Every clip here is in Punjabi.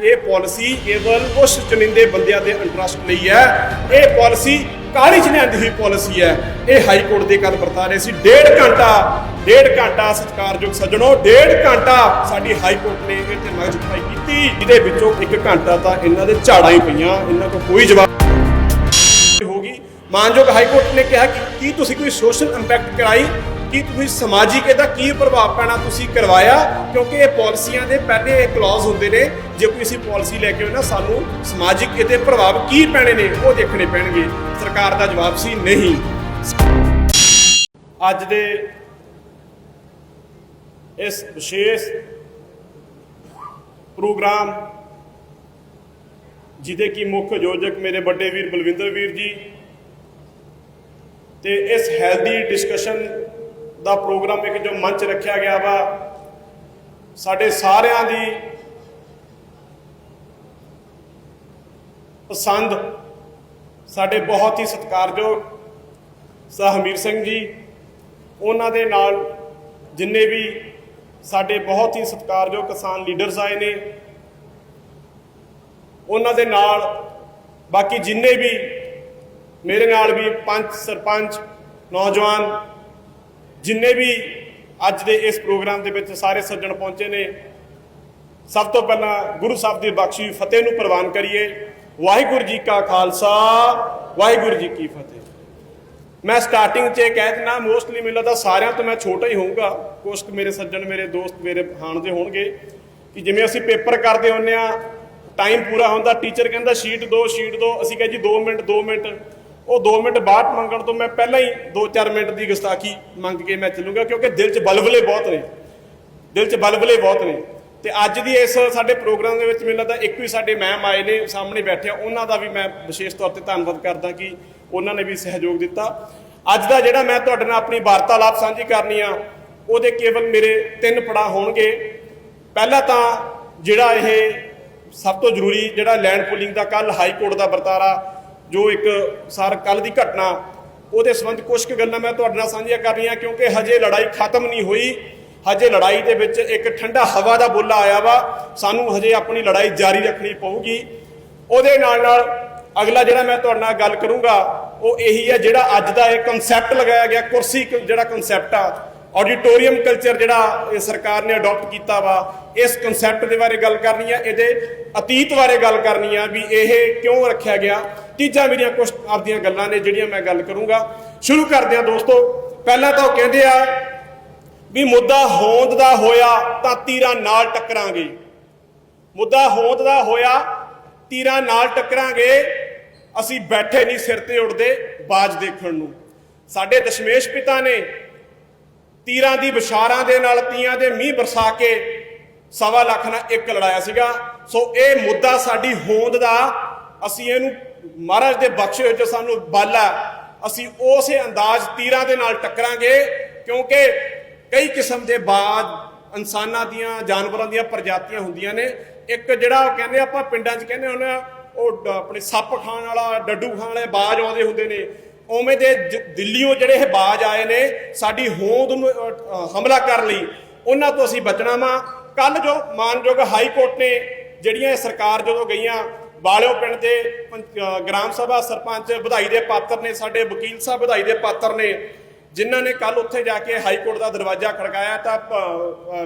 ਇਹ ਪਾਲਿਸੀ ਕੇਵਲ ਕੁਝ ਚੁਣਿੰਦੇ ਬੰਦਿਆਂ ਦੇ ਇੰਟਰਸਟ ਲਈ ਹੈ। ਇਹ ਪਾਲਿਸੀ ਕਾਲੀ ਚ ਲਿਆਂਦੀ ਹੋਈ ਪਾਲਿਸੀ ਹੈ। ਇਹ ਹਾਈ ਕੋਰਟ ਦੇ ਕੱਲ ਵਰਤਾ ਰਹੇ ਸੀ। ਡੇਢ ਘੰਟਾ ਡੇਢ ਘੰਟਾ ਸਤਿਕਾਰਯੋਗ ਸੱਜਣੋ, ਡੇਢ ਘੰਟਾ ਸਾਡੀ ਹਾਈ ਕੋਰਟ ਨੇ ਇਹ ਤੇ ਨਗਜ ਖਪਾਈ ਕੀਤੀ, ਜਿਹਦੇ ਵਿੱਚੋਂ ਇੱਕ ਘੰਟਾ ਤਾਂ ਇਹਨਾਂ ਦੇ ਝਾੜਾਂ ਹੀ ਪਈਆਂ। ਇਹਨਾਂ ਕੋਲ ਕੋਈ ਜਵਾਬ ਹੋਗੀ ਮਾਨਯੋਗ ਹਾਈ ਕੋਰਟ ਨੇ ਕਿਹਾ ਕਿ ਕੀ ਤੁਸੀਂ ਕੋਈ ਸੋਸ਼ਲ ਇੰਪੈਕਟ ਕਰਾਈ? ਕਿ ਤੁਸੀਂ ਸਮਾਜਿਕ ਇਹਦਾ ਕੀ ਪ੍ਰਭਾਵ ਪੈਣਾ ਤੁਸੀਂ ਕਰਵਾਇਆ? ਕਿਉਂਕਿ ਇਹ ਪਾਲਿਸੀਆਂ ਦੇ ਪਹਿਲੇ ਇਹ ਕਲੌਜ਼ ਹੁੰਦੇ ਨੇ। ਜੇ ਕੋਈ ਅਸੀਂ ਪਾਲਿਸੀ ਲੈ ਕੇ ਆਉਣਾ, ਸਾਨੂੰ ਸਮਾਜਿਕ ਇਹਦੇ ਪ੍ਰਭਾਵ ਕੀ ਪੈਣੇ ਨੇ, ਉਹ ਦੇਖਣੇ ਪੈਣਗੇ। ਸਰਕਾਰ ਦਾ ਜਵਾਬ ਸੀ ਨਹੀਂ। ਅੱਜ ਦੇ ਇਸ ਵਿਸ਼ੇਸ਼ ਪ੍ਰੋਗਰਾਮ, ਜਿਹਦੇ ਕੀ ਮੁੱਖ ਆਯੋਜਕ ਮੇਰੇ ਵੱਡੇ ਵੀਰ ਬਲਵਿੰਦਰ ਵੀਰ ਜੀ, ਤੇ ਇਸ ਹੈਲਦੀ ਡਿਸਕਸ਼ਨ ਦਾ ਪ੍ਰੋਗਰਾਮ ਇੱਕ ਜੋ ਮੰਚ ਰੱਖਿਆ ਗਿਆ ਵਾ, ਸਾਡੇ ਸਾਰਿਆਂ ਦੀ ਪਸੰਦ, ਸਾਡੇ ਬਹੁਤ ਹੀ ਸਤਿਕਾਰਯੋਗ ਸਹਿਮੀਰ ਸਿੰਘ ਜੀ, ਉਹਨਾਂ ਦੇ ਨਾਲ ਜਿੰਨੇ ਵੀ ਸਾਡੇ ਬਹੁਤ ਹੀ ਸਤਿਕਾਰਯੋਗ ਕਿਸਾਨ ਲੀਡਰਸ ਆਏ ਨੇ, ਉਹਨਾਂ ਦੇ ਨਾਲ ਬਾਕੀ ਜਿੰਨੇ ਵੀ ਮੇਰੇ ਨਾਲ ਵੀ ਪੰਚ ਸਰਪੰਚ, ਨੌਜਵਾਨ ਜਿੰਨੇ ਵੀ ਅੱਜ ਦੇ ਇਸ ਪ੍ਰੋਗਰਾਮ ਦੇ ਵਿੱਚ ਸਾਰੇ ਸੱਜਣ ਪਹੁੰਚੇ ਨੇ, ਸਭ ਤੋਂ ਪਹਿਲਾਂ ਗੁਰੂ ਸਾਹਿਬ ਦੀ ਬਖਸ਼ੀ ਫਤਿਹ ਨੂੰ ਪ੍ਰਵਾਨ ਕਰੀਏ। ਵਾਹਿਗੁਰੂ ਜੀ ਕਾ ਖਾਲਸਾ, ਵਾਹਿਗੁਰੂ ਜੀ ਕੀ ਫਤਿਹ। ਮੈਂ ਸਟਾਰਟਿੰਗ 'ਚ ਇਹ ਕਹਿ ਦਿੰਦਾ ਮੋਸਟਲੀ ਮੈਨੂੰ ਲੱਗਦਾ ਸਾਰਿਆਂ ਤੋਂ ਮੈਂ ਛੋਟਾ ਹੀ ਹੋਊਗਾ। ਕੁਛ ਕੁ ਮੇਰੇ ਸੱਜਣ, ਮੇਰੇ ਦੋਸਤ, ਮੇਰੇ ਹਾਣ ਦੇ ਹੋਣਗੇ ਕਿ ਜਿਵੇਂ ਅਸੀਂ ਪੇਪਰ ਕਰਦੇ ਹੁੰਨੇ ਆ ਟਾਈਮ ਪੂਰਾ ਹੁੰਦਾ ਟੀਚਰ ਕਹਿੰਦਾ ਸ਼ੀਟ ਦੋ ਸ਼ੀਟ ਦੋ, ਅਸੀਂ ਕਹੇ ਜੀ 2 ਮਿੰਟ 2 ਮਿੰਟ। ਉਹ 2 ਮਿੰਟ ਬਾਅਦ ਮੰਗਣ ਤੋਂ ਮੈਂ ਪਹਿਲਾਂ ਹੀ 2-4 ਮਿੰਟ ਦੀ ਗਸਤਾਖੀ ਮੰਗ ਕੇ ਮੈਂ ਚੱਲੂਗਾ ਕਿਉਂਕਿ ਦਿਲ 'ਚ ਬਲਬਲੇ ਬਹੁਤ ਨੇ। ਦਿਲ 'ਚ ਬਲਬਲੇ ਬਹੁਤ ਨੇ। ਤੇ ਅੱਜ ਦੀ ਇਸ ਸਾਡੇ ਪ੍ਰੋਗਰਾਮ ਦੇ ਵਿੱਚ ਮੈਨੂੰ ਲੱਗਦਾ ਇੱਕ ਵੀ ਸਾਡੇ ਮੈਮ ਆਏ ਨੇ ਸਾਹਮਣੇ ਬੈਠੇ ਆ, ਉਹਨਾਂ ਦਾ ਵੀ ਮੈਂ ਵਿਸ਼ੇਸ਼ ਤੌਰ ਤੇ ਧੰਨਵਾਦ ਕਰਦਾ ਕਿ ਉਹਨਾਂ ਨੇ ਵੀ ਸਹਿਯੋਗ ਦਿੱਤਾ। ਅੱਜ ਦਾ ਜਿਹੜਾ ਮੈਂ ਤੁਹਾਡੇ ਨਾਲ ਆਪਣੀ ਵਾਰਤਾਲਾਪ ਸਾਂਝੀ ਕਰਨੀ ਆ, ਉਹਦੇ ਕੇਵਲ ਮੇਰੇ ਤਿੰਨ ਪੜਾਅ ਹੋਣਗੇ। ਪਹਿਲਾ ਤਾਂ ਜਿਹੜਾ ਇਹ ਸਭ ਤੋਂ ਜ਼ਰੂਰੀ ਜਿਹੜਾ ਲੈਂਡ ਪੁਲਿੰਗ ਦਾ ਕੱਲ ਹਾਈ ਕੋਰਟ ਦਾ ਵਰਤਾਰਾ ਜੋ ਇੱਕ ਸਾਰ ਕੱਲ ਦੀ ਘਟਨਾ, ਉਹਦੇ ਸੰਬੰਧ ਕੁਝ ਕੁ ਗੱਲਾਂ ਮੈਂ ਤੁਹਾਡੇ ਨਾਲ ਸਾਂਝੀਆਂ ਕਰਨੀਆਂ ਕਿਉਂਕਿ ਹਜੇ ਲੜਾਈ ਖਤਮ ਨਹੀਂ ਹੋਈ। ਹਜੇ ਲੜਾਈ ਦੇ ਵਿੱਚ ਇੱਕ ਠੰਡਾ ਹਵਾ ਦਾ ਬੁੱਲਾ ਆਇਆ ਵਾ। ਸਾਨੂੰ ਹਜੇ ਆਪਣੀ ਲੜਾਈ ਜਾਰੀ ਰੱਖਣੀ ਪਊਗੀ। ਉਹਦੇ ਨਾਲ ਨਾਲ ਅਗਲਾ ਜਿਹੜਾ ਮੈਂ ਤੁਹਾਡੇ ਨਾਲ ਗੱਲ ਕਰੂੰਗਾ, ਉਹ ਇਹੀ ਹੈ ਜਿਹੜਾ ਅੱਜ ਦਾ ਇਹ ਕਨਸੈਪਟ ਲਗਾਇਆ ਗਿਆ, ਕੁਰਸੀ ਕ- ਜਿਹੜਾ ਕਨਸੈਪਟ ਆ। ਆਡੀਟੋਰੀਅਮ ਕਲਚਰ ਜਿਹੜਾ ਇਹ ਸਰਕਾਰ ਨੇ ਅਡਾਪਟ ਕੀਤਾ ਵਾ, ਇਸ ਕਨਸੈਪਟ ਦੇ ਬਾਰੇ ਗੱਲ ਕਰਨੀ ਆ। ਇਹਦੇ ਅਤੀਤ ਬਾਰੇ ਗੱਲ ਕਰਨੀ ਆ ਵੀ ਇਹ ਕਿਉਂ ਰੱਖਿਆ ਗਿਆ? ਤੀਜਾ ਮੇਰੀਆਂ ਕੁਝ ਆਪਦੀਆਂ ਗੱਲਾਂ ਨੇ, ਜਿਹੜੀਆਂ ਮੈਂ ਗੱਲ ਕਰੂੰਗਾ। ਸ਼ੁਰੂ ਕਰਦੇ ਆ ਦੋਸਤੋ। ਪਹਿਲਾਂ ਤਾਂ ਉਹ ਕਹਿੰਦੇ ਆ ਵੀ ਮੁੱਦਾ ਹੋਂਦ ਦਾ ਹੋਇਆ ਤਾਂ ਤੀਰਾਂ ਨਾਲ ਟੱਕਰਾਂਗੇ। ਮੁੱਦਾ ਹੋਂਦ ਦਾ ਹੋਇਆ, ਤੀਰਾਂ ਨਾਲ ਟੱਕਰਾਂਗੇ, ਅਸੀਂ ਬੈਠੇ ਨਹੀਂ ਸਿਰ ਤੇ ਉੱਡਦੇ ਬਾਜ ਦੇਖਣ ਨੂੰ। ਸਾਡੇ ਦਸ਼ਮੇਸ਼ ਪਿਤਾ ਨੇ ਤੀਰਾਂ ਦੀ ਬਿਸ਼ਾਰਾਂ ਦੇ ਨਾਲ ਤੀਆਂ ਦੇ ਮੀਂਹ ਬਰਸਾ ਕੇ ਸਵਾ ਲੱਖ ਨਾਲ ਇੱਕ ਲੜਾਇਆ ਸੀਗਾ। ਸੋ ਇਹ ਮੁੱਦਾ ਸਾਡੀ ਹੋਂਦ ਦਾ, ਅਸੀਂ ਇਹਨੂੰ ਮਹਾਰਾਜ ਦੇ ਬਖਸ਼ੇ ਹੋਏ ਜੋ ਸਾਨੂੰ ਬਲ ਆ। ਅਸੀਂ ਉਸੇ ਅੰਦਾਜ਼ ਤੀਰਾਂ ਦੇ ਨਾਲ ਟੱਕਰਾਂਗੇ, ਕਿਉਂਕਿ ਕਈ ਕਿਸਮ ਦੇ ਬਾਜ ਇਨਸਾਨਾਂ ਦੀਆਂ, ਜਾਨਵਰਾਂ ਦੀਆਂ ਪ੍ਰਜਾਤੀਆਂ ਹੁੰਦੀਆਂ ਨੇ। ਇੱਕ ਜਿਹੜਾ ਉਹ ਕਹਿੰਦੇ ਆਪਾਂ ਪਿੰਡਾਂ 'ਚ ਕਹਿੰਦੇ ਹੁੰਦੇ ਆ, ਉਹ ਆਪਣੇ ਸੱਪ ਖਾਣ ਵਾਲਾ, ਡੱਡੂ ਖਾਣ ਵਾਲੇ ਬਾਜ ਆਉਂਦੇ ਹੁੰਦੇ ਨੇ। ਉਵੇਂ ਦੇ ਜ- ਦਿੱਲੀੋਂ ਜਿਹੜੇ ਇਹ ਬਾਜ ਆਏ ਨੇ, ਸਾਡੀ ਹੋਂਦ ਨੂੰ ਹਮਲਾ ਕਰਨ ਲਈ। ਉਹਨਾਂ ਤੋਂ ਅਸੀਂ ਬਚਣਾ ਵਾ। ਕੱਲ ਜੋ ਮਾਨਯੋਗ ਹਾਈ ਕੋਰਟ ਨੇ ਜਿਹੜੀਆਂ ਇਹ ਸਰਕਾਰ ਜਦੋਂ ਗਈਆਂ ਬਾਲਿਓ ਪਿੰਡ ਦੇ ਪੰਚ- ਗ੍ਰਾਮ ਸਭਾ ਸਰਪੰਚ ਵਧਾਈ ਦੇ ਪਾਤਰ ਨੇ, ਸਾਡੇ ਵਕੀਲ ਸਾਹਿਬ ਵਧਾਈ ਦੇ ਪਾਤਰ ਨੇ, ਜਿਨ੍ਹਾਂ ਨੇ ਕੱਲ ਉੱਥੇ ਜਾ ਕੇ ਹਾਈ ਕੋਰਟ ਦਾ ਦਰਵਾਜ਼ਾ ਖੜਕਾਇਆ ਤਾਂ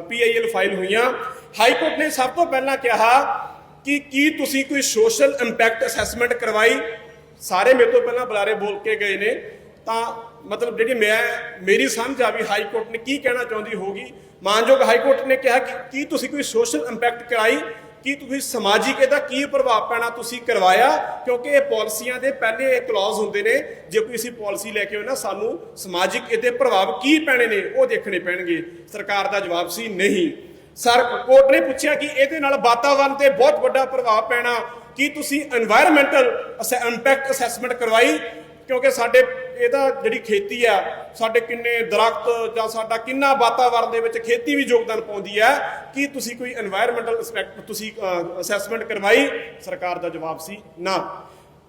ਪੀਆਈਐਲ ਫਾਈਲ ਹੋਈਆਂ। ਹਾਈ ਕੋਰਟ ਨੇ ਸਭ ਤੋਂ ਪਹਿਲਾਂ ਕਿਹਾ ਕਿ ਕੀ ਤੁਸੀਂ ਕੋਈ ਸੋਸ਼ਲ ਇੰਪੈਕਟ ਅਸੈਸਮੈਂਟ ਕਰਵਾਈ? ਸਾਰੇ ਮੇਰੇ ਤੋਂ ਪਹਿਲਾਂ ਬੁਲਾਰੇ ਬੋਲ ਕੇ ਗਏ ਨੇ। ਤਾਂ ਮਤਲਬ ਜਿਹੜੀ ਮੈਂ, ਮੇਰੀ ਸਮਝ ਆ ਵੀ ਹਾਈ ਕੋਰਟ ਨੇ ਕੀ ਕਹਿਣਾ ਚਾਹੁੰਦੀ ਹੋਗੀ ਮਾਨਯੋਗ ਹਾਈ ਕੋਰਟ ਨੇ ਕਿਹਾ ਕਿ ਕੀ ਤੁਸੀਂ ਕੋਈ ਸੋਸ਼ਲ ਇੰਪੈਕਟ ਕਰਾਈ? ਕੀ ਤੁਸੀਂ ਸਮਾਜਿਕ ਇਹਦਾ ਕੀ ਪ੍ਰਭਾਵ ਪੈਣਾ ਤੁਸੀਂ ਕਰਵਾਇਆ? ਕਿਉਂਕਿ ਇਹ ਪਾਲਿਸੀਆਂ ਦੇ ਪਹਿਲੇ ਇਹ ਕਲੌਜ਼ ਹੁੰਦੇ ਨੇ। ਜੇ ਕੋਈ ਅਸੀਂ ਪਾਲਿਸੀ ਲੈ ਕੇ ਆਉਣਾ ਨਾ ਸਾਨੂੰ ਸਮਾਜਿਕ ਇਹਦੇ ਪ੍ਰਭਾਵ ਕੀ ਪੈਣੇ ਨੇ, ਉਹ ਦੇਖਣੇ ਪੈਣਗੇ। ਸਰਕਾਰ ਦਾ ਜਵਾਬ ਸੀ ਨਹੀਂ। ਸਰ, ਕੋਰਟ ਨੇ ਪੁੱਛਿਆ ਕਿ ਇਹਦੇ ਨਾਲ ਵਾਤਾਵਰਣ ਤੇ ਬਹੁਤ ਵੱਡਾ ਪ੍ਰਭਾਵ ਪੈਣਾ। ਕੀ ਤੁਸੀਂ এনवायरमेंटल ਇੰਪੈਕਟ ਅਸੈਸਮੈਂਟ ਕਰਵਾਈ? ਕਿਉਂਕਿ ਸਾਡੇ ਇਹਦਾ ਜਿਹੜੀ ਖੇਤੀ ਆ, ਸਾਡੇ ਕਿੰਨੇ ਦਰਖਤ ਜਾਂ ਸਾਡਾ ਕਿੰਨਾ ਵਾਤਾਵਰਣ ਦੇ ਵਿੱਚ ਖੇਤੀ ਵੀ ਯੋਗਦਾਨ ਪਾਉਂਦੀ ਹੈ, ਕੀ ਤੁਸੀਂ ਕੋਈ এনवायरमेंटਲ ਐਸਪੈਕਟ ਤੁਸੀਂ ਅਸੈਸਮੈਂਟ ਕਰਵਾਈ? ਸਰਕਾਰ ਦਾ ਜਵਾਬ ਸੀ, ਨਾ।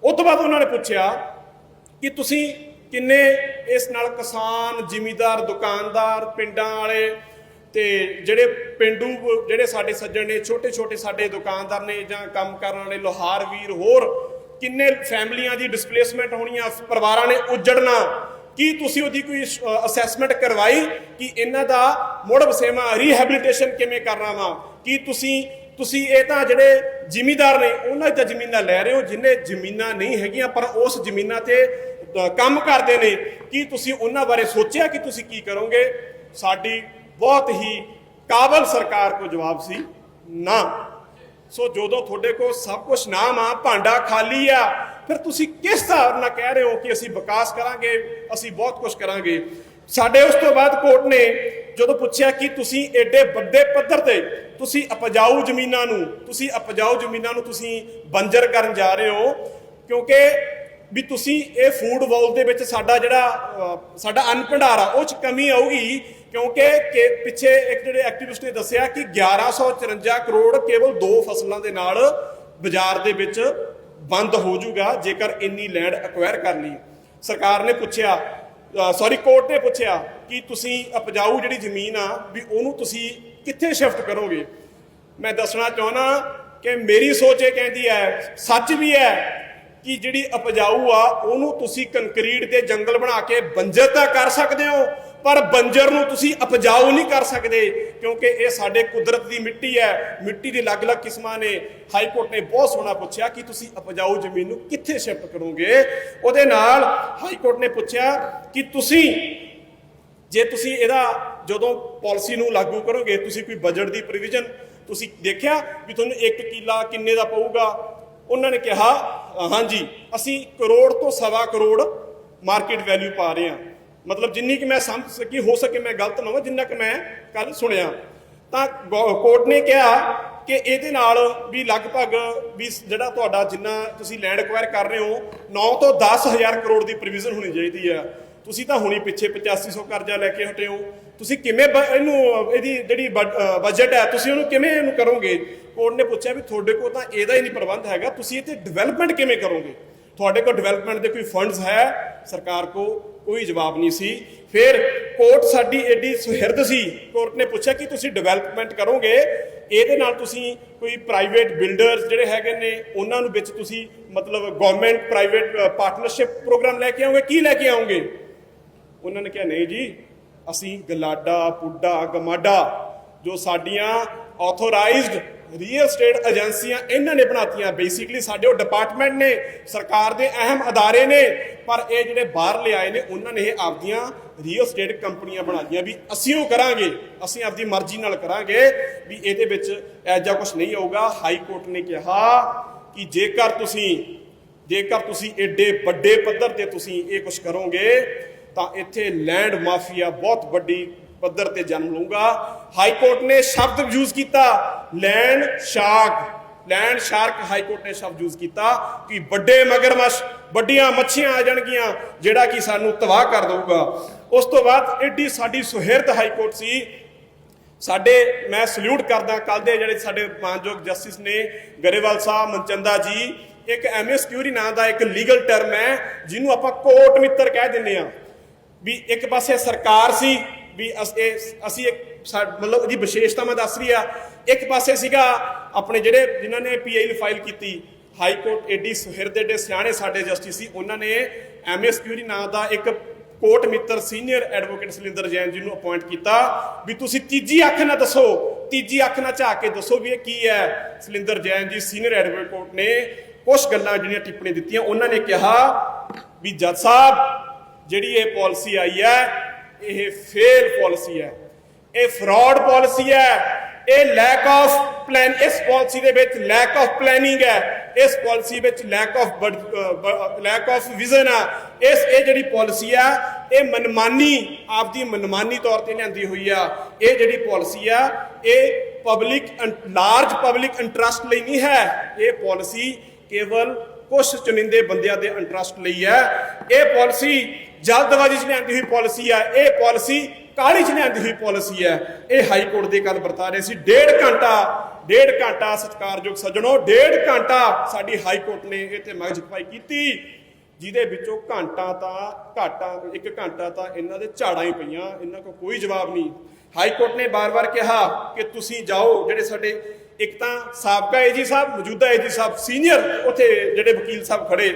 ਉਸ ਤੋਂ ਬਾਅਦ ਉਹਨਾਂ ਨੇ ਪੁੱਛਿਆ ਕਿ ਤੁਸੀਂ ਕਿੰਨੇ ਇਸ ਨਾਲ ਕਿਸਾਨ, ਜ਼ਿਮੀਦਾਰ, ਦੁਕਾਨਦਾਰ, ਪਿੰਡਾਂ ਵਾਲੇ ਤੇ ਜਿਹੜੇ ਪਿੰਡੂ, ਜਿਹੜੇ ਸਾਡੇ ਸੱਜਣ ਨੇ ਛੋਟੇ ਛੋਟੇ ਸਾਡੇ ਦੁਕਾਨਦਾਰ ਨੇ ਜਾਂ ਕੰਮ ਕਰਨ ਵਾਲੇ, ਲੋਹਾਰ ਵੀਰ ਹੋਰ ਕਿੰਨੇ ਫੈਮਲੀਆਂ ਦੀ ਡਿਸਪਲੇਸਮੈਂਟ ਹੋਣੀਆਂ ਪਰਿਵਾਰਾਂ ਨੇ ਉਜੜਨਾ? ਕੀ ਤੁਸੀਂ ਉਹਦੀ ਕੋਈ ਅਸੈਸਮੈਂਟ ਕਰਵਾਈ ਕਿ ਇਹਨਾਂ ਦਾ ਮੁੜ ਵਸੇਵਾ ਰੀਹੈਬਿਲਿਟੇਸ਼ਨ ਕਿਵੇਂ ਕਰਨਾ ਵਾ? ਕੀ ਤੁਸੀਂ ਤੁਸੀਂ ਇਹ ਤਾਂ ਜਿਹੜੇ ਜ਼ਿਮੀਦਾਰ ਨੇ, ਉਹਨਾਂ ਦੀ ਜ਼ਮੀਨਾਂ ਲੈ ਰਹੇ ਹੋ, ਜਿੰਨੇ ਜ਼ਮੀਨਾਂ ਨਹੀਂ ਹੈਗੀਆਂ, ਪਰ ਉਸ ਜ਼ਮੀਨਾਂ ਤੇ ਕੰਮ ਕਰਦੇ ਨੇ। ਕੀ ਤੁਸੀਂ ਉਹਨਾਂ ਬਾਰੇ ਸੋਚਿਆ ਕਿ ਤੁਸੀਂ ਕੀ ਕਰੋਗੇ? ਸਾਡੀ ਬਹੁਤ ਹੀ ਕਾਬਲ ਸਰਕਾਰ ਕੋ ਜਵਾਬ ਸੀ, ਨਾ। ਸੋ ਜਦੋਂ ਤੁਹਾਡੇ ਕੋਲ ਸਭ ਕੁਝ ਨਾਮ ਆ, ਭਾਂਡਾ ਖਾਲੀ ਆ, ਫਿਰ ਤੁਸੀਂ ਕਿਸ ਹਿਸਾਬ ਨਾਲ ਕਹਿ ਰਹੇ ਹੋ ਕਿ ਅਸੀਂ ਵਿਕਾਸ ਕਰਾਂਗੇ, ਅਸੀਂ ਬਹੁਤ ਕੁਝ ਕਰਾਂਗੇ? ਸਾਡੇ ਉਸ ਤੋਂ ਬਾਅਦ ਕੋਰਟ ਨੇ ਜਦੋਂ ਪੁੱਛਿਆ ਕਿ ਤੁਸੀਂ ਐਡੇ ਵੱਡੇ ਪੱਧਰ ਤੇ ਤੁਸੀਂ ਉਪਜਾਊ ਜ਼ਮੀਨਾਂ ਨੂੰ, ਤੁਸੀਂ ਉਪਜਾਊ ਜ਼ਮੀਨਾਂ ਨੂੰ ਤੁਸੀਂ ਬੰਜਰ ਕਰਨ ਜਾ ਰਹੇ ਹੋ, ਕਿਉਂਕਿ ਵੀ ਤੁਸੀਂ ਇਹ ਫੂਡ ਵਾਲ ਦੇ ਵਿੱਚ ਸਾਡਾ ਜਿਹੜਾ ਸਾਡਾ ਅੰਨ ਭੰਡਾਰ ਆ, ਉਹ ਚ ਕਮੀ ਆਊਗੀ ਕਿਉਂਕਿ ਕਿ ਪਿੱਛੇ ਇੱਕ ਜਿਹੜੇ ਐਕਟਿਵਿਸਟ ਨੇ ਦੱਸਿਆ ਕਿ 1154 ਕਰੋੜ ਕੇਵਲ ਦੋ ਫਸਲਾਂ ਦੇ ਨਾਲ ਬਾਜ਼ਾਰ ਦੇ ਵਿੱਚ ਬੰਦ ਹੋ ਜਾਊਗਾ, ਜੇਕਰ ਇੰਨੀ ਲੈਂਡ ਅਕਵਾਇਰ ਕਰ ਲਈ ਸਰਕਾਰ ਨੇ ਪੁੱਛਿਆ ਸੌਰੀ ਕੋਰਟ ਨੇ ਪੁੱਛਿਆ ਕਿ ਤੁਸੀਂ ਉਪਜਾਊ ਜਿਹੜੀ ਜ਼ਮੀਨ ਆ, ਵੀ ਉਹਨੂੰ ਤੁਸੀਂ ਕਿੱਥੇ ਸ਼ਿਫਟ ਕਰੋਗੇ? ਮੈਂ ਦੱਸਣਾ ਚਾਹੁੰਦਾ ਕਿ ਮੇਰੀ ਸੋਚ ਇਹ ਕਹਿੰਦੀ ਹੈ, ਸੱਚ ਵੀ ਹੈ ਕਿ ਜਿਹੜੀ ਉਪਜਾਊ ਆ, ਉਹਨੂੰ ਤੁਸੀਂ ਕੰਕਰੀਟ ਦੇ ਜੰਗਲ ਬਣਾ ਕੇ ਬੰਜਰ ਤਾਂ ਕਰ ਸਕਦੇ ਹੋ ਪਰ ਬੰਜਰ ਨੂੰ ਤੁਸੀਂ ਉਪਜਾਊ ਨਹੀਂ ਕਰ ਸਕਦੇ, ਕਿਉਂਕਿ ਇਹ ਸਾਡੇ ਕੁਦਰਤ ਦੀ ਮਿੱਟੀ ਹੈ। ਮਿੱਟੀ ਦੀ ਅਲੱਗ-ਅਲੱਗ ਕਿਸਮਾਂ ਨੇ। ਹਾਈ ਕੋਰਟ ਨੇ ਬਹੁਤ ਸੋਹਣਾ ਪੁੱਛਿਆ ਕਿ ਤੁਸੀਂ ਉਪਜਾਊ ਜ਼ਮੀਨ ਨੂੰ ਕਿੱਥੇ ਸ਼ਿਫਟ ਕਰੋਗੇ। ਉਹਦੇ ਨਾਲ ਹਾਈ ਕੋਰਟ ਨੇ ਪੁੱਛਿਆ ਕਿ ਤੁਸੀਂ, ਜੇ ਤੁਸੀਂ ਇਹਦਾ ਜਦੋਂ ਪਾਲਿਸੀ ਨੂੰ ਲਾਗੂ ਕਰੋਗੇ, ਤੁਸੀਂ ਕੋਈ ਬਜਟ ਦੀ ਪ੍ਰੋਵੀਜ਼ਨ ਤੁਸੀਂ ਦੇਖਿਆ ਵੀ ਤੁਹਾਨੂੰ 1 ਕਿੱਲਾ ਕਿੰਨੇ ਦਾ ਪਊਗਾ? ਉਹਨਾਂ ਨੇ ਕਿਹਾ, ਹਾਂਜੀ, ਅਸੀਂ ਕਰੋੜ ਤੋਂ ਸਵਾ ਕਰੋੜ ਮਾਰਕੀਟ ਵੈਲਿਊ ਪਾ ਰਹੇ ਹਾਂ। ਮਤਲਬ ਜਿੰਨੀ ਕਿ ਮੈਂ ਸਮਝ ਸਕੀ, ਹੋ ਸਕੇ ਮੈਂ ਗਲਤ ਨਾ ਹੋਵਾਂ, ਜਿੰਨਾ ਕਿ ਮੈਂ ਕੱਲ ਸੁਣਿਆ। ਤਾਂ ਗੋ- ਕੋਰਟ ਨੇ ਕਿਹਾ ਕਿ ਇਹਦੇ ਨਾਲ ਵੀ ਲਗਭਗ ਵੀ ਜਿਹੜਾ ਤੁਹਾਡਾ ਜਿੰਨਾ ਤੁਸੀਂ ਲੈਂਡ ਐਕਵਾਇਰ ਕਰ ਰਹੇ ਹੋ 9 ਤੋਂ 10000 ਕਰੋੜ ਦੀ ਪ੍ਰੋਵੀਜ਼ਨ ਹੋਣੀ ਚਾਹੀਦੀ ਆ। ਤੁਸੀਂ ਤਾਂ ਹੁਣੀ ਪਿੱਛੇ 8500 ਕਰਜ਼ਾ ਲੈ ਕੇ ਹਟੇ ਹੋ। ਤੁਸੀਂ ਕਿਵੇਂ ਬ- ਇਹਨੂੰ, ਇਹਦੀ ਜਿਹੜੀ ਬਜਟ ਹੈ ਤੁਸੀਂ ਉਹਨੂੰ ਕਿਵੇਂ ਇਹਨੂੰ ਕਰੋਗੇ? ਕੋਰਟ ਨੇ ਪੁੱਛਿਆ ਵੀ ਤੁਹਾਡੇ ਕੋਲ ਤਾਂ ਇਹਦਾ ਹੀ ਨਹੀਂ ਪ੍ਰਬੰਧ ਹੈਗਾ, ਤੁਸੀਂ ਇਹ ਤੇ ਡਿਵੈਲਪਮੈਂਟ ਕਿਵੇਂ ਕਰੋਗੇ? ਤੁਹਾਡੇ ਕੋਲ ਡਿਵੈਲਪਮੈਂਟ ਦੇ ਕੋਈ ਫੰਡਸ ਹੈ? ਸਰਕਾਰ ਕੋ ਕੋਈ ਜਵਾਬ ਨਹੀਂ ਸੀ। ਫਿਰ ਕੋਰਟ ਸਾਡੀ ਐਡੀ ਸੁਹਿਰਦ ਸੀ। ਕੋਰਟ ਨੇ ਪੁੱਛਿਆ ਕਿ ਤੁਸੀਂ ਡਿਵੈਲਪਮੈਂਟ ਕਰੋਗੇ? ਇਹਦੇ ਨਾਲ ਤੁਸੀਂ ਕੋਈ ਪ੍ਰਾਈਵੇਟ ਬਿਲਡਰਸ ਜਿਹੜੇ ਹੈਗੇ ਨੇ, ਉਹਨਾਂ ਨੂੰ ਵਿੱਚ ਤੁਸੀਂ ਮਤਲਬ ਗਵਰਨਮੈਂਟ ਪ੍ਰਾਈਵੇਟ ਪਾਰਟਨਰਸ਼ਿਪ ਪ੍ਰੋਗਰਾਮ ਲੈ ਕੇ ਆਓਗੇ? ਕੀ ਲੈ ਕੇ ਆਓਗੇ? ਉਹਨਾਂ ਨੇ ਕਿਹਾ, ਨਹੀਂ ਜੀ, ਅਸੀਂ ਗਲਾਡਾ, ਪੁੱਡਾ, ਗਮਾਡਾ ਜੋ ਸਾਡੀਆਂ ਆਥੋਰਾਈਜ਼ਡ ਰੀਅਲ ਸਟੇਟ ਏਜੰਸੀਆਂ ਇਹਨਾਂ ਨੇ ਬਣਾਤੀਆਂ ਬੇਸਿਕਲੀ ਸਾਡੇ ਉਹ ਡਿਪਾਰਟਮੈਂਟ ਨੇ ਸਰਕਾਰ ਦੇ ਅਹਿਮ ਅਦਾਰੇ ਨੇ ਪਰ ਇਹ ਜਿਹੜੇ ਬਾਹਰ ਲਿਆਏ ਨੇ ਉਹਨਾਂ ਨੇ ਇਹ ਆਪਦੀਆਂ ਰੀਅਲ ਸਟੇਟ ਕੰਪਨੀਆਂ ਬਣਾਈਆਂ ਵੀ ਅਸੀਂ ਉਹ ਕਰਾਂਗੇ ਅਸੀਂ ਆਪਦੀ ਮਰਜ਼ੀ ਨਾਲ ਕਰਾਂਗੇ ਵੀ ਇਹਦੇ ਵਿੱਚ ਐਜਾ ਕੁਝ ਨਹੀਂ ਹੋਊਗਾ ਹਾਈ ਕੋਰਟ ਨੇ ਕਿਹਾ ਕਿ ਜੇਕਰ ਤੁਸੀਂ ਜੇਕਰ ਤੁਸੀਂ ਏਡੇ ਵੱਡੇ ਪੱਧਰ ਤੇ ਤੁਸੀਂ ਇਹ ਕੁਝ ਕਰੋਗੇ ਤਾਂ ਇੱਥੇ ਲੈਂਡ ਮਾਫੀਆ ਬਹੁਤ ਵੱਡੀ ਪੱਧਰ ਤੇ ਜਨਮ ਲਊਗਾ। ਹਾਈ ਕੋਰਟ ਨੇ ਸ਼ਬਦ ਯੂਜ਼ ਕੀਤਾ। Land shark land shark high court ਨੇ ਸ਼ਬਦ ਯੂਜ਼ ਕੀਤਾ ਕਿ ਵੱਡੇ ਮਗਰਮੱਛ, ਵੱਡੀਆਂ ਮੱਛੀਆਂ ਆ ਜਾਣਗੀਆਂ, ਜਿਹੜਾ ਕਿ ਸਾਨੂੰ ਤਬਾਹ ਕਰ ਦਊਗਾ। ਉਸ ਤੋਂ ਬਾਅਦ ਐਡੀ ਸਾਡੀ ਸੁਹਿਰਦ ਹਾਈ ਕੋਰਟ ਸੀ। ਸਾਡੇ, ਮੈਂ ਸਲੂਟ ਕਰਦਾ ਕੱਲ ਦੇ ਜਿਹੜੇ ਸਾਡੇ ਮਾਨਯੋਗ ਜਸਟਿਸ ਨੇ, ਗਰੇਵਾਲ ਸਾਹਿਬ, ਮਨਚੰਦਾ ਜੀ। ਇੱਕ ਐਮਐਸ ਕਿਊਰੀ ਨਾਂ ਦਾ ਇੱਕ ਲੀਗਲ ਟਰਮ ਹੈ, ਜਿਹਨੂੰ ਆਪਾਂ ਕੋਰਟ ਮਿੱਤਰ ਕਹਿ ਦਿੰਦੇ ਆ ਵੀ ਇੱਕ ਪਾਸੇ ਸਰਕਾਰ ਸੀ ਵੀ ਅਸ- ਅਸੀਂ ਇੱਕ ਸਾ- ਮਤਲਬ ਉਹਦੀ ਵਿਸ਼ੇਸ਼ਤਾ ਮੈਂ ਦੱਸ ਰਹੀ ਆ, ਇੱਕ ਪਾਸੇ ਸੀਗਾ ਆਪਣੇ ਜਿਹੜੇ ਜਿਨ੍ਹਾਂ ਨੇ ਪੀਆਈ ਫਾਈਲ ਕੀਤੀ, ਹਾਈ ਕੋਰਟ ਏਡੀ ਸੁਹਿਰਦ ਏਡੇ ਸਿਆਣੇ ਸਾਡੇ ਜਸਟਿਸ ਸੀ, ਉਹਨਾਂ ਨੇ ਐਮਐਸ ਕਿਊਰੀ ਨਾਂ ਦਾ ਇੱਕ ਕੋਰਟ ਮਿੱਤਰ, ਸੀਨੀਅਰ ਐਡਵੋਕੇਟ ਸਲਿੰਦਰ ਜੈਨ ਜੀ ਨੂੰ ਅਪਾਇੰਟ ਕੀਤਾ ਵੀ ਤੁਸੀਂ ਤੀਜੀ ਅੱਖ ਨਾਲ ਦੱਸੋ, ਤੀਜੀ ਅੱਖ ਨਾਲ ਝਾਕ ਕੇ ਦੱਸੋ ਵੀ ਇਹ ਕੀ ਹੈ। ਸਲਿੰਦਰ ਜੈਨ ਜੀ, ਸੀਨੀਅਰ ਐਡਵੋਕੇਟ ਕੋਰਟ ਨੇ ਕੁਝ ਗੱਲਾਂ ਜਿਹੜੀਆਂ ਟਿੱਪਣੀ ਦਿੱਤੀਆਂ, ਉਹਨਾਂ ਨੇ ਕਿਹਾ ਵੀ ਜੱਜ ਸਾਹਿਬ, ਜਿਹੜੀ ਇਹ ਪਾਲਿਸੀ ਆਈ ਹੈ ਇਹ ਫੇਲ ਪਾਲਿਸੀ ਹੈ। ਇਹ ਫਰਾਡ ਪਾਲਿਸੀ ਹੈ। ਇਹ ਲੈਕ ਆਫ ਪਲਾਨ ਇਸ ਪਾਲਿਸੀ ਦੇ ਵਿੱਚ ਲੈਕ ਆਫ ਪਲੈਨਿੰਗ ਹੈ। ਇਸ ਪਾਲਿਸੀ ਵਿੱਚ lack of lack of vision ਆ। ਇਸ, ਇਹ ਜਿਹੜੀ ਪਾਲਿਸੀ ਆ, ਇਹ ਮਨਮਾਨੀ, ਆਪਦੀ ਮਨਮਾਨੀ ਤੌਰ ਤੇ ਲਿਆਂਦੀ ਹੋਈ ਆ। ਇਹ ਜਿਹੜੀ ਪਾਲਿਸੀ ਆ, ਇਹ ਪਬਲਿਕ ਲਾਰਜ ਪਬਲਿਕ ਇੰਟਰਸਟ ਲਈ ਨਹੀਂ ਹੈ। ਇਹ ਪਾਲਿਸੀ ਕੇਵਲ ਕੁਝ ਚੁਣਿੰਦੇ ਬੰਦਿਆਂ ਦੇ ਇੰਟਰਸਟ ਲਈ ਹੈ। ਇਹ ਪਾਲਿਸੀ ਜਲਦਬਾਜ਼ੀ 'ਚ ਲਿਆਂਦੀ ਹੋਈ ਪਾਲਿਸੀ ਹੈ। ਇਹ ਪਾਲਿਸੀ ਕਾਲੀ 'ਚ ਲਿਆਂਦੀ ਹੋਈ ਪਾਲਿਸੀ ਹੈ। ਇਹ ਹਾਈ ਕੋਰਟ ਦੇ ਗੱਲ ਵਰਤਾ ਰਹੇ ਸੀ। ਡੇਢ ਘੰਟਾ ਡੇਢ ਘੰਟਾ ਸਤਿਕਾਰਯੋਗ ਸੱਜਣੋ, ਡੇਢ ਘੰਟਾ ਸਾਡੀ ਹਾਈ ਕੋਰਟ ਨੇ ਇਹ ਤੇ ਮਗਜ ਖਪਾਈ ਕੀਤੀ। ਜਿਹਦੇ ਵਿੱਚੋਂ ਘੰਟਾ ਤਾਂ ਘਾਟਾ, ਇੱਕ ਘੰਟਾ ਤਾਂ ਇਹਨਾਂ ਦੇ ਝਾੜਾਂ ਹੀ ਪਈਆਂ। ਇਹਨਾਂ ਕੋਲ ਕੋਈ ਜਵਾਬ ਨਹੀਂ। ਹਾਈ ਕੋਰਟ ਨੇ ਬਾਰ-ਬਾਰ ਕਿਹਾ ਕਿ ਤੁਸੀਂ ਜਾਓ, ਜਿਹੜੇ ਸਾਡੇ ਇੱਕ ਤਾਂ ਸਾਬਕਾ ਏਜੀ ਸਾਹਿਬ, ਮੌਜੂਦਾ ਏਜੀ ਸਾਹਿਬ ਸੀਨੀਅਰ ਉੱਥੇ ਜਿਹੜੇ ਵਕੀਲ ਸਾਹਿਬ ਖੜੇ,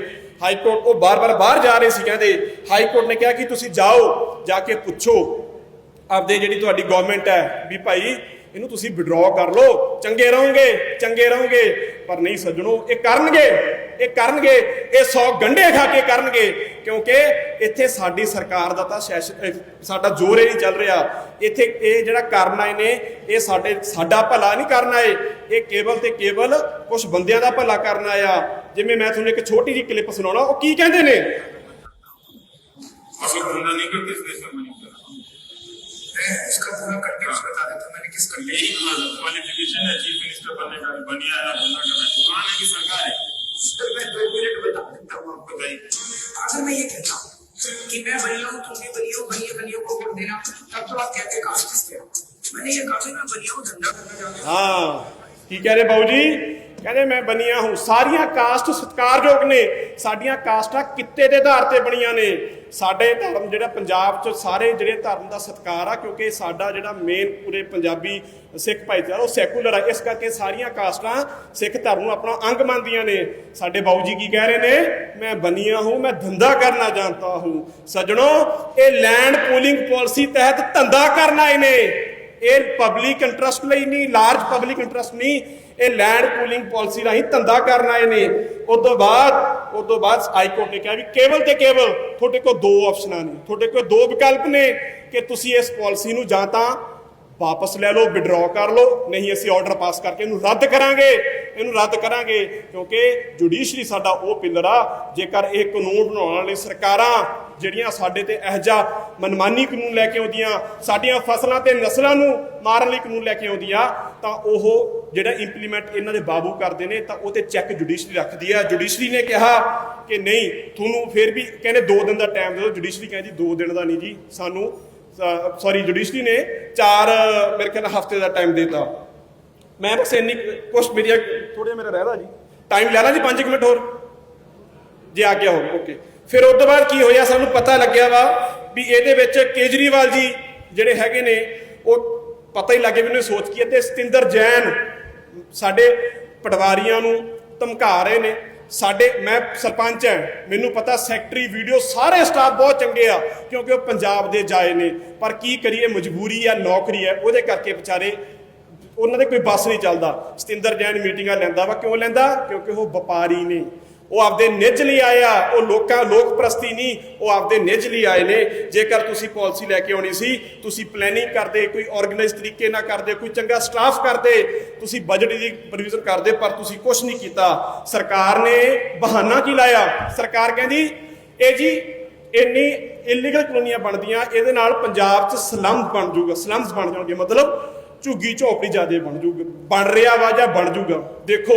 ਹਾਈ ਕੋਰਟ ਉਹ ਬਾਰ-ਬਾਰ ਬਾਹਰ ਜਾ ਰਹੇ ਸੀ, ਕਹਿੰਦੇ ਹਾਈ ਕੋਰਟ ਨੇ ਕਿਹਾ ਕਿ ਤੁਸੀਂ ਜਾਓ, ਜਾ ਕੇ ਪੁੱਛੋ। ਆਪਦੇ ਜਿਹੜੀ ਤੁਹਾਡੀ ਗਵਰਨਮੈਂਟ ਹੈ ਵੀ ਭਾਈ ਇਹਨੂੰ ਤੁਸੀਂ ਵਿਡਰਾਅ ਕਰ ਲਓ। ਚੰਗੇ ਰਹੋਗੇ ਚੰਗੇ ਰਹੋਗੇ। ਪਰ ਨਹੀਂ ਸੱਜਣੋ, ਇਹ ਕਰਨਗੇ ਇਹ ਕਰਨਗੇ, ਇਹ ਸੌ ਗੰਡੇ ਖਾ ਕੇ ਕਰਨਗੇ। ਕਿਉਂਕਿ ਇੱਥੇ ਸਾਡੀ ਸਰਕਾਰ ਦਾ ਤਾਂ ਸਾਡਾ ਜ਼ੋਰ ਹੀ ਨਹੀਂ ਚੱਲ ਰਿਹਾ। ਇੱਥੇ ਇਹ ਜਿਹੜਾ ਕਰਨ ਆਏ ਨੇ, ਇਹ ਸਾਡੇ, ਸਾਡਾ ਭਲਾ ਨਹੀਂ ਕਰਨ ਆਏ। ਇਹ ਕੇਵਲ ਤੇ ਕੇਵਲ ਕੁਝ ਬੰਦਿਆਂ ਦਾ ਭਲਾ ਕਰਨ ਆਇਆ। ਜਿਵੇਂ ਮੈਂ ਤੁਹਾਨੂੰ ਇੱਕ ਛੋਟੀ ਜਿਹੀ ਕਲਿੱਪ ਸੁਣਾਉਣਾ, ਉਹ ਕੀ ਕਹਿੰਦੇ ਨੇ? ਅਸੀਂ ਗੁੰਡਾ ਨਹੀਂ ਕਰਦੇ ਇਸ ਦੇਸ਼ ਦਾ उसका पूरा बता देता मैंने किस क्वालिफिकेशन तो है चीफ मिनिस्टर बनने का बनिया है बनना का दुकान है कि सरकार है? सर मैं दो मिनट बता देता हूँ आपको। अगर मैं ये कहता हूँ कि मैं बनिया हूँ बनिया बनियो को वोट देना तब तो आप कहते कास्ट मैंने ये मैं बनिया हूँ धंधा करना चाहता हाँ ठीक कह रहे बाबू जी ਕਹਿੰਦੇ ਮੈਂ ਬਣੀਆਂ ਹੂੰ। ਸਾਰੀਆਂ ਕਾਸਟ ਸਤਿਕਾਰਯੋਗ ਨੇ। ਸਾਡੀਆਂ ਕਾਸਟਾਂ ਕਿੱਤੇ ਦੇ ਆਧਾਰ ਤੇ ਬਣੀਆਂ ਨੇ। ਸਾਡੇ ਧਰਮ ਜਿਹੜਾ ਪੰਜਾਬ 'ਚ ਸਾਰੇ ਜਿਹੜੇ ਧਰਮ ਦਾ ਸਤਿਕਾਰ ਆ, ਕਿਉਂਕਿ ਸਾਡਾ ਜਿਹੜਾ ਮੇਨ ਪੂਰੇ ਪੰਜਾਬੀ ਸਿੱਖ ਭਾਈਚਾਰਾ, ਉਹ ਸੈਕੂਲਰ ਆ। ਇਸ ਕਰਕੇ ਸਾਰੀਆਂ ਕਾਸਟਾਂ ਸਿੱਖ ਧਰਮ ਨੂੰ ਆਪਣਾ ਅੰਗ ਮੰਨਦੀਆਂ ਨੇ। ਸਾਡੇ ਬਾਊ ਜੀ ਕੀ ਕਹਿ ਰਹੇ ਨੇ? ਮੈਂ ਬਣੀਆਂ ਹੂੰ, ਮੈਂ ਧੰਦਾ ਕਰਨਾ ਜਾਣਦਾ ਹੂੰ। ਸੱਜਣੋ, ਇਹ ਲੈਂਡ ਪੂਲਿੰਗ ਪਾਲਿਸੀ ਤਹਿਤ ਧੰਦਾ ਕਰਨਾ ਆਏ ਨੇ। ਇਹ ਪਬਲਿਕ ਇੰਟਰਸਟ ਲਈ ਨਹੀਂ ਲਾਰਜ ਪਬਲਿਕ ਇੰਟਰਸਟ ਨਹੀਂ। ਇਹ ਲੈਂਡ ਪੂਲਿੰਗ ਪਾਲਿਸੀ ਰਾਹੀਂ ਧੰਦਾ ਕਰਨ ਆਏ ਨੇ। ਉਸ ਤੋਂ ਬਾਅਦ, ਉਸ ਤੋਂ ਬਾਅਦ ਹਾਈ ਕੋਰਟ ਨੇ ਕਿਹਾ ਵੀ ਕੇਵਲ ਤੇ ਕੇਵਲ ਤੁਹਾਡੇ ਕੋਲ ਦੋ ਆਪਸ਼ਨਾਂ ਨੇ। ਤੁਹਾਡੇ ਕੋਲ ਦੋ ਵਿਕਲਪ ਨੇ ਕਿ ਤੁਸੀਂ ਇਸ ਪਾਲਿਸੀ ਨੂੰ ਜਾਂ ਤਾਂ ਵਾਪਸ ਲੈ ਲਓ ਵਿਡਰਾਅ ਕਰ ਲਓ, ਨਹੀਂ ਅਸੀਂ ਆਰਡਰ ਪਾਸ ਕਰਕੇ ਇਹਨੂੰ ਰੱਦ ਕਰਾਂਗੇ। ਇਹਨੂੰ ਰੱਦ ਕਰਾਂਗੇ ਕਿਉਂਕਿ ਜੁਡੀਸ਼ਰੀ ਸਾਡਾ ਉਹ ਪਿੱਲਰ ਆ, ਜੇਕਰ ਇਹ ਕਾਨੂੰਨ ਬਣਾਉਣ ਵਾਲੀ ਸਰਕਾਰਾਂ ਜਿਹੜੀਆਂ ਸਾਡੇ ਤੇ ਇਹਜਾ ਮਨਮਾਨੀ ਕਾਨੂੰਨ ਲੈ ਕੇ ਆਉਂਦੀਆਂ, ਸਾਡੀਆਂ ਫਸਲਾਂ ਤੇ ਨਸਲਾਂ ਨੂੰ ਮਾਰਨ ਲਈ ਕਾਨੂੰਨ ਲੈ ਕੇ ਆਉਂਦੀਆਂ, ਤਾਂ ਉਹ ਜਿਹੜਾ ਇੰਪਲੀਮੈਂਟ ਇਹਨਾਂ ਦੇ ਬਾਬੂ ਕਰਦੇ ਨੇ, ਤਾਂ ਉਹ ਤੇ ਚੈੱਕ ਜੁਡੀਸ਼ਰੀ ਰੱਖਦੀ ਆ। ਜੁਡੀਸ਼ਰੀ ਨੇ ਕਿਹਾ ਕਿ ਨਹੀਂ, ਤੁਹਾਨੂੰ ਫਿਰ ਵੀ ਕਹਿੰਦੇ 2 ਦਿਨ ਦਾ ਟਾਈਮ ਦਿਓ ਜੁਡੀਸ਼ਰੀ ਕਹਿੰਦੀ 2 ਦਿਨ ਦਾ ਨਹੀਂ ਜੀ, ਸਾਨੂੰ ਸੌਰੀ ਜੁਡੀਸ਼ਰੀ ਨੇ 4 ਮੇਰੇ ਖਿਆਲ ਹਫ਼ਤੇ ਦਾ ਟਾਈਮ ਦਿੱਤਾ। ਮੈਂ ਬਸ ਇੰਨੀ ਕੁਛ ਮੇਰੀਆਂ ਥੋੜਾ ਮੇਰਾ ਰਹਿਦਾ ਜੀ। ਟਾਈਮ ਲੈ ਲਾਂ ਜੀ 5 ਮਿੰਟ ਹੋਰ। ਜੇ ਆ ਗਿਆ ਹੋ ਓਕੇ ਫਿਰ ਉਸ ਤੋਂ ਬਾਅਦ ਕੀ ਹੋਇਆ ਸਾਨੂੰ ਪਤਾ ਲੱਗਿਆ ਵਾ ਵੀ ਇਹਦੇ ਵਿੱਚ ਕੇਜਰੀਵਾਲ ਜੀ ਜਿਹੜੇ ਹੈਗੇ ਨੇ ਉਹ ਪਤਾ ਹੀ ਲੱਗੇ ਮੈਨੂੰ ਸੋਚ ਕੀ ਤੇ ਸਤਿੰਦਰ ਜੈਨ ਸਾਡੇ ਪਟਵਾਰੀਆਂ ਨੂੰ ਧਮਕਾ ਰਹੇ ਨੇ। ਸਾਡੇ, ਮੈਂ ਸਰਪੰਚ ਹਾਂ, ਮੈਨੂੰ ਪਤਾ ਸੈਕਟਰੀ, ਵੀਡੀਓ ਸਾਰੇ ਸਟਾਫ ਬਹੁਤ ਚੰਗੇ ਆ, ਕਿਉਂਕਿ ਉਹ ਪੰਜਾਬ ਦੇ ਜਾਏ ਨੇ। ਪਰ ਕੀ ਕਰੀਏ, ਮਜਬੂਰੀ ਆ, ਨੌਕਰੀ ਹੈ ਉਹਦੇ ਕਰਕੇ ਵਿਚਾਰੇ, ਉਹਨਾਂ ਦੇ ਕੋਈ ਬੱਸ ਨਹੀਂ ਚੱਲਦਾ। ਸਤਿੰਦਰ ਜੈਨ ਮੀਟਿੰਗਾਂ ਲੈਂਦਾ ਵਾ, ਕਿਉਂ ਲੈਂਦਾ? ਕਿਉਂਕਿ ਉਹ ਵਪਾਰੀ ਨੇ। ਉਹ ਆਪਦੇ ਨਿੱਜ ਲਈ ਆਇਆ, ਉਹ ਲੋਕਾਂ ਲੋਕ ਪ੍ਰਸਤੀ ਨਹੀਂ, ਉਹ ਆਪਦੇ ਨਿੱਜ ਲਈ ਆਏ ਨੇ। ਜੇਕਰ ਤੁਸੀਂ ਪਾਲਿਸੀ ਲੈ ਕੇ ਆਉਣੀ ਸੀ, ਤੁਸੀਂ ਪਲੈਨਿੰਗ ਕਰਦੇ, ਕੋਈ ਆਰਗੇਨਾਈਜ਼ ਤਰੀਕੇ ਨਾਲ ਕਰਦੇ, ਕੋਈ ਚੰਗਾ ਸਟਾਫ ਕਰਦੇ, ਤੁਸੀਂ ਬਜਟ ਦੀ ਪ੍ਰੋਵੀਜ਼ਨ ਕਰਦੇ, ਪਰ ਤੁਸੀਂ ਕੁਝ ਨਹੀਂ ਕੀਤਾ। ਸਰਕਾਰ ਨੇ ਬਹਾਨਾ ਕੀ ਲਾਇਆ? ਸਰਕਾਰ ਕਹਿੰਦੀ, ਇਹ ਜੀ ਇੰਨੀ ਇਲੀਗਲ ਕਲੋਨੀਆਂ ਬਣਦੀਆਂ, ਇਹਦੇ ਨਾਲ ਪੰਜਾਬ 'ਚ ਸਲਮ ਬਣ ਜਾਊਗਾ ਸਲਮਸ ਬਣ ਜਾਣਗੇ। ਮਤਲਬ ਝੁੱਗੀ ਝੋਪੜੀ ਜਿਆਦੇ ਬਣ ਜੂਗਾ ਬਣ ਰਿਹਾ ਵਾ ਜਾਂ ਬਣ ਜੂਗਾ ਦੇਖੋ